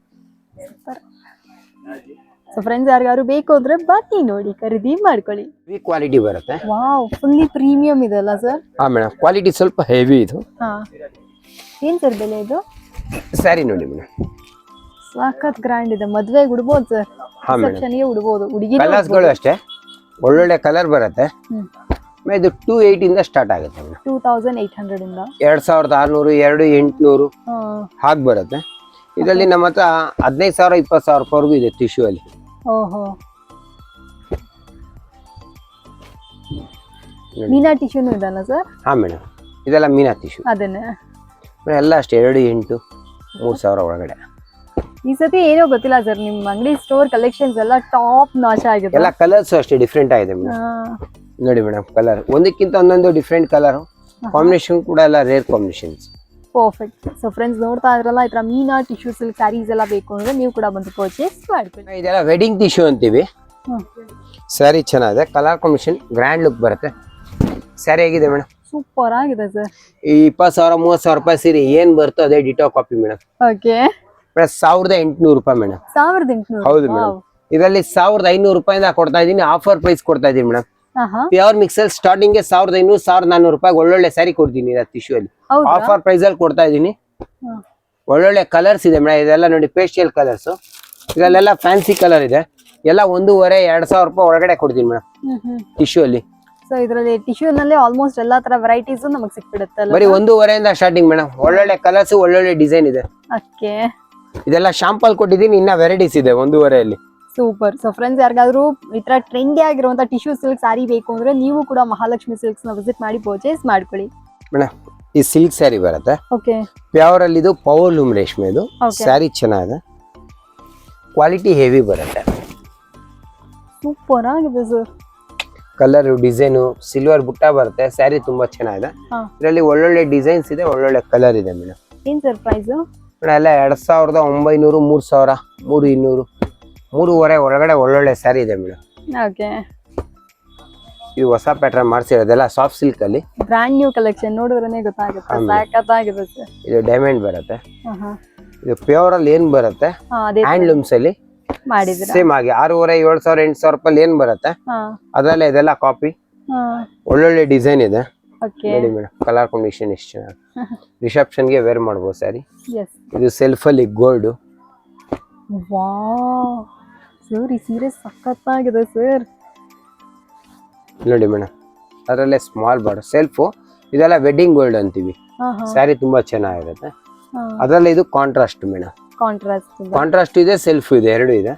ಸೊ ಫ್ರೆಂಡ್ಸ್ ಯಾರಿಗಾರು ಬೇಕು ಅಂದ್ರೆ ಬನ್ನಿ ನೋಡಿ ಖರೀದಿ ಮಾಡ್ಕೊಳ್ಳಿ. ಕ್ವಾಲಿಟಿ ಬರುತ್ತೆ. ವಾವ್ ಫುಲ್ಲಿ ಪ್ರೀಮಿಯಂ ಇದೆಲ್ಲ ಸರ್ ಹಾ ಮೇಡಮ್ ಕ್ವಾಲಿಟಿ ಸ್ವಲ್ಪ ಹೆವಿ ಇದು. ಹಾ. ಏನ್ ಸರ್ ಬೆಲೆ ಇದು? ಸ್ಯಾರಿ ನೋಡಿ ಮೇಡಮ್ ಸಖತ್ ಗ್ರ್ಯಾಂಡ್ ಇದೆ. ಮದ್ವೆಗೆ ಉಡ್ಬೋದು ಸರ್ ರಿಸೆಪ್ಷನ್ಗೆ ಉಡ್ಬೋದು. ಹುಡುಗಿ ಕಲರ್ಸ್ಗಳು ಅಷ್ಟೇ. ಒಳ್ಳೊಳ್ಳೆ ಕಲರ್ ಬರುತ್ತೆ. ಇದು ಟೂ ಇಂದ ಸ್ಟಾರ್ಟ್ ಆಗುತ್ತೆ ಟೂ ತೌಸಂಡ್ ಏಟ್ ಹಂಡ್ರೆಡ್ ಇಂದ? ಎರಡ್ ಸಾವಿರದ ಆರುನೂರು ಎರಡು ಎಂಟುನೂರು ಹಾಗೆ ಬರುತ್ತೆ. ಇದರಲ್ಲಿ ನಮ್ಮ ಹತ್ರ ಹದಿನೈದು ಸಾವಿರ ಇಪ್ಪತ್ತು ಸಾವಿರ ರೂಪಾಯಿವರೆಗೂ ಇದೆ ಟಿಶ್ಯೂ ಅಲ್ಲಿ. ಓಹೋ. ಮೀನಾ ಟಿಶ್ಯೂನು ಇದಲ್ಲ ಸರ್ ಹಾ ಮೇಡಮ್. ಇದೆಲ್ಲ ಮೀನಾ ಟಿಶ್ಯೂ ಅದನ್ನೇ. ಎಲ್ಲ ಅಷ್ಟೇ ಎರಡು ಎಂಟು ಮೂರು ಸಾವಿರ ಒಳಗಡೆ. ಈ ಸತಿ ಏನೋ ಗೊತ್ತಿಲ್ಲ ಸರ್ ನಿಮ್ ಅಂಗಡಿ ಸ್ಟೋರ್ ಕಲೆಕ್ಷನ್ಸ್ ಎಲ್ಲ ಟಾಪ್ ನಾಶ ಆಗಿದೆ ಎಲ್ಲ ಕಲರ್ಸ್ ಅಷ್ಟೇ ಡಿಫ್ರೆಂಟ್ ಆಗಿದೆ ಮೇಡಮ್. ನೋಡಿ ಮೇಡಮ್ ಕಲರ್ ಒಂದಕ್ಕಿಂತ ಒಂದೊಂದು ಡಿಫ್ರೆಂಟ್ ಕಲರ್ ಕಾಂಬಿನೇಷನ್ ಕೂಡ ಎಲ್ಲ rare combinations perfect so friends ನೋಡ್ತಾ ಇದ್ರಲ್ಲ ಈ ತರ ಮೀನಾ ಟಿಶ್ಯೂಸ್ ಅಲ್ಲಿ ಸ್ಯಾರೀಸ್ ಎಲ್ಲ ಬೇಕು ಅಂದ್ರೆ ನೀವು ಕೂಡ ಬಂದು ಪರ್ಚೇಸ್ ಮಾಡ್ಕೊಳ್ಳಿ. ಇದೆಲ್ಲ ವೆಡ್ಡಿಂಗ್ ಟಿಶ್ಯೂ ಅಂತೀವಿ. ಸ್ಯಾರಿ ಚೆನ್ನಾಗಿದೆ ಕಲರ್ ಕಾಂಬಿನೇಷನ್ ಗ್ರ್ಯಾಂಡ್ ಲುಕ್ ಬರುತ್ತೆ. ಸ್ಯಾರಿ ಆಗಿದೆ ಮೇಡಮ್? ಸೂಪರ್ ಆಗಿದೆ ಸರ್. ಈ ಇಪ್ಪತ್ತು ಸಾವಿರ ಮೂವತ್ತು ಸಾವಿರ ರೂಪಾಯಿ ಸೀರೆ ಏನು ಬರುತ್ತೋ ಅದೇ ditto copy madam. Okay madam ಸಾವಿರದ ಎಂಟುನೂರು ರೂಪಾಯಿ ಮೇಡಮ್ ಸಾವಿರದ ಎಂಟುನೂರು ಹೌದು ಮೇಡಮ್ ಇದರಲ್ಲಿ ಸಾವಿರದ ಐನೂರು ರೂಪಾಯಿಂದ ಕೊಡ್ತಾ ಇದೀನಿ ಆಫರ್ ಪ್ರೈಸ್ ಕೊಡ್ತಾ ಇದೀನಿ ಮೇಡಮ್ ಪ್ಯೂರ್ ಮಿಕ್ಸಲ್ ಸ್ಟಾರ್ಟಿಂಗ್ ಸಾವಿರದ ಐನೂರು ಸಾವಿರದ ನಾನೂರು ರೂಪಾಯಿ ಒಳ್ಳೊಳ್ಳೆ ಸ್ಯಾರಿ ಕೊಡ್ತೀನಿ ಟಿಶ್ಯೂ ಅಲ್ಲಿ. ಆಫರ್ ಪ್ರೈಸ್ ಅಲ್ಲಿ ಕೊಡ್ತಾ ಇದೀನಿ ಒಳ್ಳೊಳ್ಳೆ ಕಲರ್ಸ್ ಇದೆ ಮೇಡಮ್ ಇದೆಲ್ಲ ನೋಡಿ ಪೇಸ್ಟಿಯಲ್ ಕಲರ್ಸ್ ಇದರಲ್ಲೆಲ್ಲ ಫ್ಯಾನ್ಸಿ ಕಲರ್ ಇದೆ. ಎಲ್ಲ ಒಂದೂವರೆ ಎರಡ್ ಸಾವಿರ ರೂಪಾಯಿ ಒಳಗಡೆ ಕೊಡ್ತೀನಿ ಮೇಡಮ್ ಟಿಶ್ಯೂ ಅಲ್ಲಿ. ಸೊ ಇದರಲ್ಲಿ ಟಿಶ್ಯೂ ನಲ್ಲಿ ಆಲ್ಮೋಸ್ಟ್ ಎಲ್ಲಾ ತರ ವೆರೈಟೀಸ್ ನಮಗೆ ಸಿಕ್ಬಿಡುತ್ತೆ ಅಲ್ಲ ಬರೀ ಒಂದೂವರೆಯಿಂದ ಸ್ಟಾರ್ಟಿಂಗ್ ಮೇಡಮ್ ಒಳ್ಳೊಳ್ಳೆ ಕಲರ್ಸ್ ಒಳ್ಳೊಳ್ಳೆ ಡಿಸೈನ್ ಇದೆ. ಓಕೆ ಇದೆಲ್ಲ ಶಾಂಪಲ್ ಕೊಟ್ಟಿದ್ದೀನಿ ಇನ್ನ ವೆರೈಟೀಸ್ ಇದೆ ಒಂದೂವರೆಯಲ್ಲಿ. ಸೂಪರ್ ಸೊ ಫ್ರೆಂಡ್ಸ್ ಯಾರಿಗಾದ್ರೂ ಈ ತರ ಟ್ರೆಂಡಿ ಆಗಿರುವಂತ ಟಿಶ್ಯೂ ಸಿಲ್ಕ್ ಸ್ಯಾರಿ ಬೇಕು ಅಂದ್ರೆ ನೀವು ಕೂಡ ಮಹಾಲಕ್ಷ್ಮಿ ಸಿಲ್ಕ್ಸ್ನ ವಿಸಿಟ್ ಮಾಡಿ ಪರ್ಚೇಸ್ ಮಾಡ್ಕೊಳ್ಳಿ. ಮೇಡಮ್ ಈ ಸಿಲ್ಕ್ ಸ್ಯಾರಿ ಬರುತ್ತೆ. ಓಕೆ ಪ್ಯೂರ್ ಅಲ್ಲಿ ಇದು ಪವರ್ ಲೂಮ್ ರೇಷ್ಮೆ ಇದು. Okay. ಸ್ಯಾರಿ ಚೆನ್ನಾಗಿದೆ. ಕ್ವಾಲಿಟಿ ಹೆವಿ ಬರುತ್ತೆ. ಸೂಪರ್ ಆಗಿದೆ ಸರ್ ಕಲರ್ ಡಿಸೈನು ಸಿಲ್ವರ್ ಬುಟ್ಟ ಬರುತ್ತೆ. ಸ್ಯಾರಿ ತುಂಬಾ ಚೆನ್ನಾಗಿದೆ. ಹಾ. ಇದರಲ್ಲಿ ಒಳ್ಳೊಳ್ಳೆ ಡಿಸೈನ್ಸ್ ಇದೆ ಒಳ್ಳೊಳ್ಳೆ ಕಲರ್ ಇದೆ ಮೇಡಮ್ ಏನ್ ಸರ್ ಪ್ರೈಸ್ ಎಲ್ಲ ಎರಡು ಸಾವಿರದ ಒಂಬೈನೂರು ಮೂರು ಸಾವಿರ ಮೂರು ಇನ್ನೂರು ಮೂರುವರೆ ಒಳಗಡೆ ಒಳ್ಳೊಳ್ಳೆ ಸ್ಯಾರಿ ಇದೆ ಮೇಡಮ್ ಓಕೆ. ಇದು ಹೊಸ ಪ್ಯಾಟರ್ನ್ ಮಾಡಿಸಿರೋದೆಲ್ಲ ಸಾಫ್ಟ್ ಸಿಲ್ಕ್ ಅಲ್ಲಿ. ಬ್ರ್ಯಾಂಡ್ ನ್ಯೂ ಕಲೆಕ್ಷನ್ ನೋಡಿದ್ರೆ ಗೊತ್ತಾಗುತ್ತೆ ಸರ್ ಇದು ಡೈಮಂಡ್ ಬರುತ್ತೆ. ಇದು ಪ್ಯೂರ್ ಅಲ್ಲಿ ಏನ್ ಬರುತ್ತೆ? ಹ್ಯಾಂಡ್ಲೂಮ್ಸ್ ಅಲ್ಲಿ. ಮಾಡಿದ್ರ ಸೇಮ್ ಆಗಿ ಆರೂವರೆ ಏಳು ಸಾವಿರ ಎಂಟು ಸಾವಿರ ರೂಪಾಯಿ ಏನ್ ಬರುತ್ತೆ? ಅದರಲ್ಲೇ ಇದೆಲ್ಲ ಕಾಪಿ ಒಳ್ಳೊಳ್ಳೆ ಡಿಸೈನ್ ಇದೆ. ನೋಡಿ ಮೇಡಮ್ ಕಲರ್ ಕಾಂಬಿನೇಷನ್ ಎಷ್ಟು ಚೆನ್ನಾಗಿ ರಿಸೆಪ್ಷನ್ಗೆ ವೇರ್ ಮಾಡಬಹುದು ಸ್ಯಾರಿ ಇದು ಸೆಲ್ಫ್ ಅಲ್ಲಿ ಗೋಲ್ಡ್ ವಾವ್ ಸರ್ ಈ ಸೀರೆ ಸಖತ್ತಾಗಿದೆ ಸರ್ ನೋಡಿ ಮೇಡಮ್ ಅದರಲ್ಲೇ ಸ್ಮಾಲ್ ಬಾರ್ಡರ್ ಸೆಲ್ಫ್ ಇದೆಲ್ಲ ವೆಡ್ಡಿಂಗ್ ಗೋಲ್ಡ್ ಅಂತೀವಿ. ಸ್ಯಾರಿ ತುಂಬಾ ಚೆನ್ನಾಗಿರುತ್ತೆ. ಅದರಲ್ಲಿ ಇದು ಕಾಂಟ್ರಾಸ್ಟ್ ಮೇಡಮ್ ಕಾಂಟ್ರಾಸ್ಟ್ ಕಾಂಟ್ರಾಸ್ಟ್ ಇದೆ ಸೆಲ್ಫ್ ಇದೆ ಎರಡು ಇದೆ.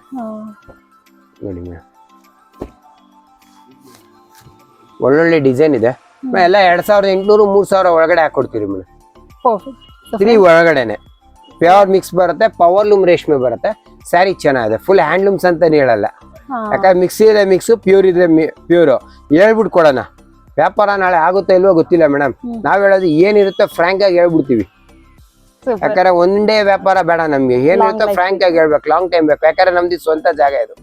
ನೋಡಿ ಮೇಡಮ್ ಒಳ್ಳೊಳ್ಳೆ ಡಿಸೈನ್ ಇದೆ. ಎಲ್ಲ ಎರಡ್ ಸಾವಿರದ ಎಂಟ್ನೂರು ಮೂರ್ ಸಾವಿರ ಒಳಗಡೆ ಹಾಕೊಡ್ತೀರಿ ಮೇಡಮ್. ತ್ರೀ ಒಳಗಡೆನೆ. ಪ್ಯೂರ್ ಮಿಕ್ಸ್ ಬರುತ್ತೆ ಪವರ್ ಲೂಮ್ ರೇಷ್ಮೆ ಬರುತ್ತೆ. ಸ್ಯಾರಿ ಚೆನ್ನಾಗಿದೆ ಫುಲ್ ಹ್ಯಾಂಡ್ಲೂಮ್ಸ್ ಅಂತಾನೆ ಹೇಳಲ್ಲ. ಯಾಕಂದ್ರೆ ಮಿಕ್ಸ್ ಇದೆ ಮಿಕ್ಸ್ ಪ್ಯೂರ್ ಇದ್ರೆ ಪ್ಯೂರ್ ಹೇಳ್ಬಿಟ್ಟು ಕೊಡೋಣ. ವ್ಯಾಪಾರ ನಾಳೆ ಆಗುತ್ತೋ ಇಲ್ವೋ ಗೊತ್ತಿಲ್ಲ ಮೇಡಮ್. ನಾವ್ ಹೇಳೋದು ಏನಿರುತ್ತೋ ಫ್ರಾಂಕ್ ಆಗಿ ಹೇಳ್ಬಿಡ್ತೀವಿ. ಯಾಕಂದ್ರೆ ಒನ್ ಡೇ ವ್ಯಾಪಾರ ಬೇಡ ನಮ್ಗೆ. ಏನಿರುತ್ತೋ. ಫ್ರಾಂಕ್ ಆಗಿ ಹೇಳ್ಬೇಕು ಲಾಂಗ್ ಟೈಮ್ ಬೇಕು. ಯಾಕಂದ್ರೆ ನಮ್ದು ಸ್ವಂತ ಜಾಗ ಇದು.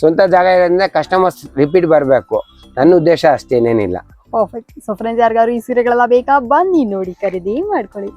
ಸ್ವಂತ ಜಾಗ ಇರೋದ್ರಿಂದ ಕಸ್ಟಮರ್ಸ್ ರಿಪೀಟ್ ಬರಬೇಕು. ನನ್ನ ಉದ್ದೇಶ ಅಷ್ಟೇನೇನಿಲ್ಲ. ಪರ್ಫೆಕ್ಟ್ ಸೊ ಫ್ರೆಂಡ್ಸ್ ಯಾರಿಗಾದ್ರು ಈ ಸೀರೆಗಳೆಲ್ಲ ಬೇಕಾ? ಬನ್ನಿ ನೋಡಿ ಖರೀದಿ ಮಾಡ್ಕೊಳ್ಳಿ.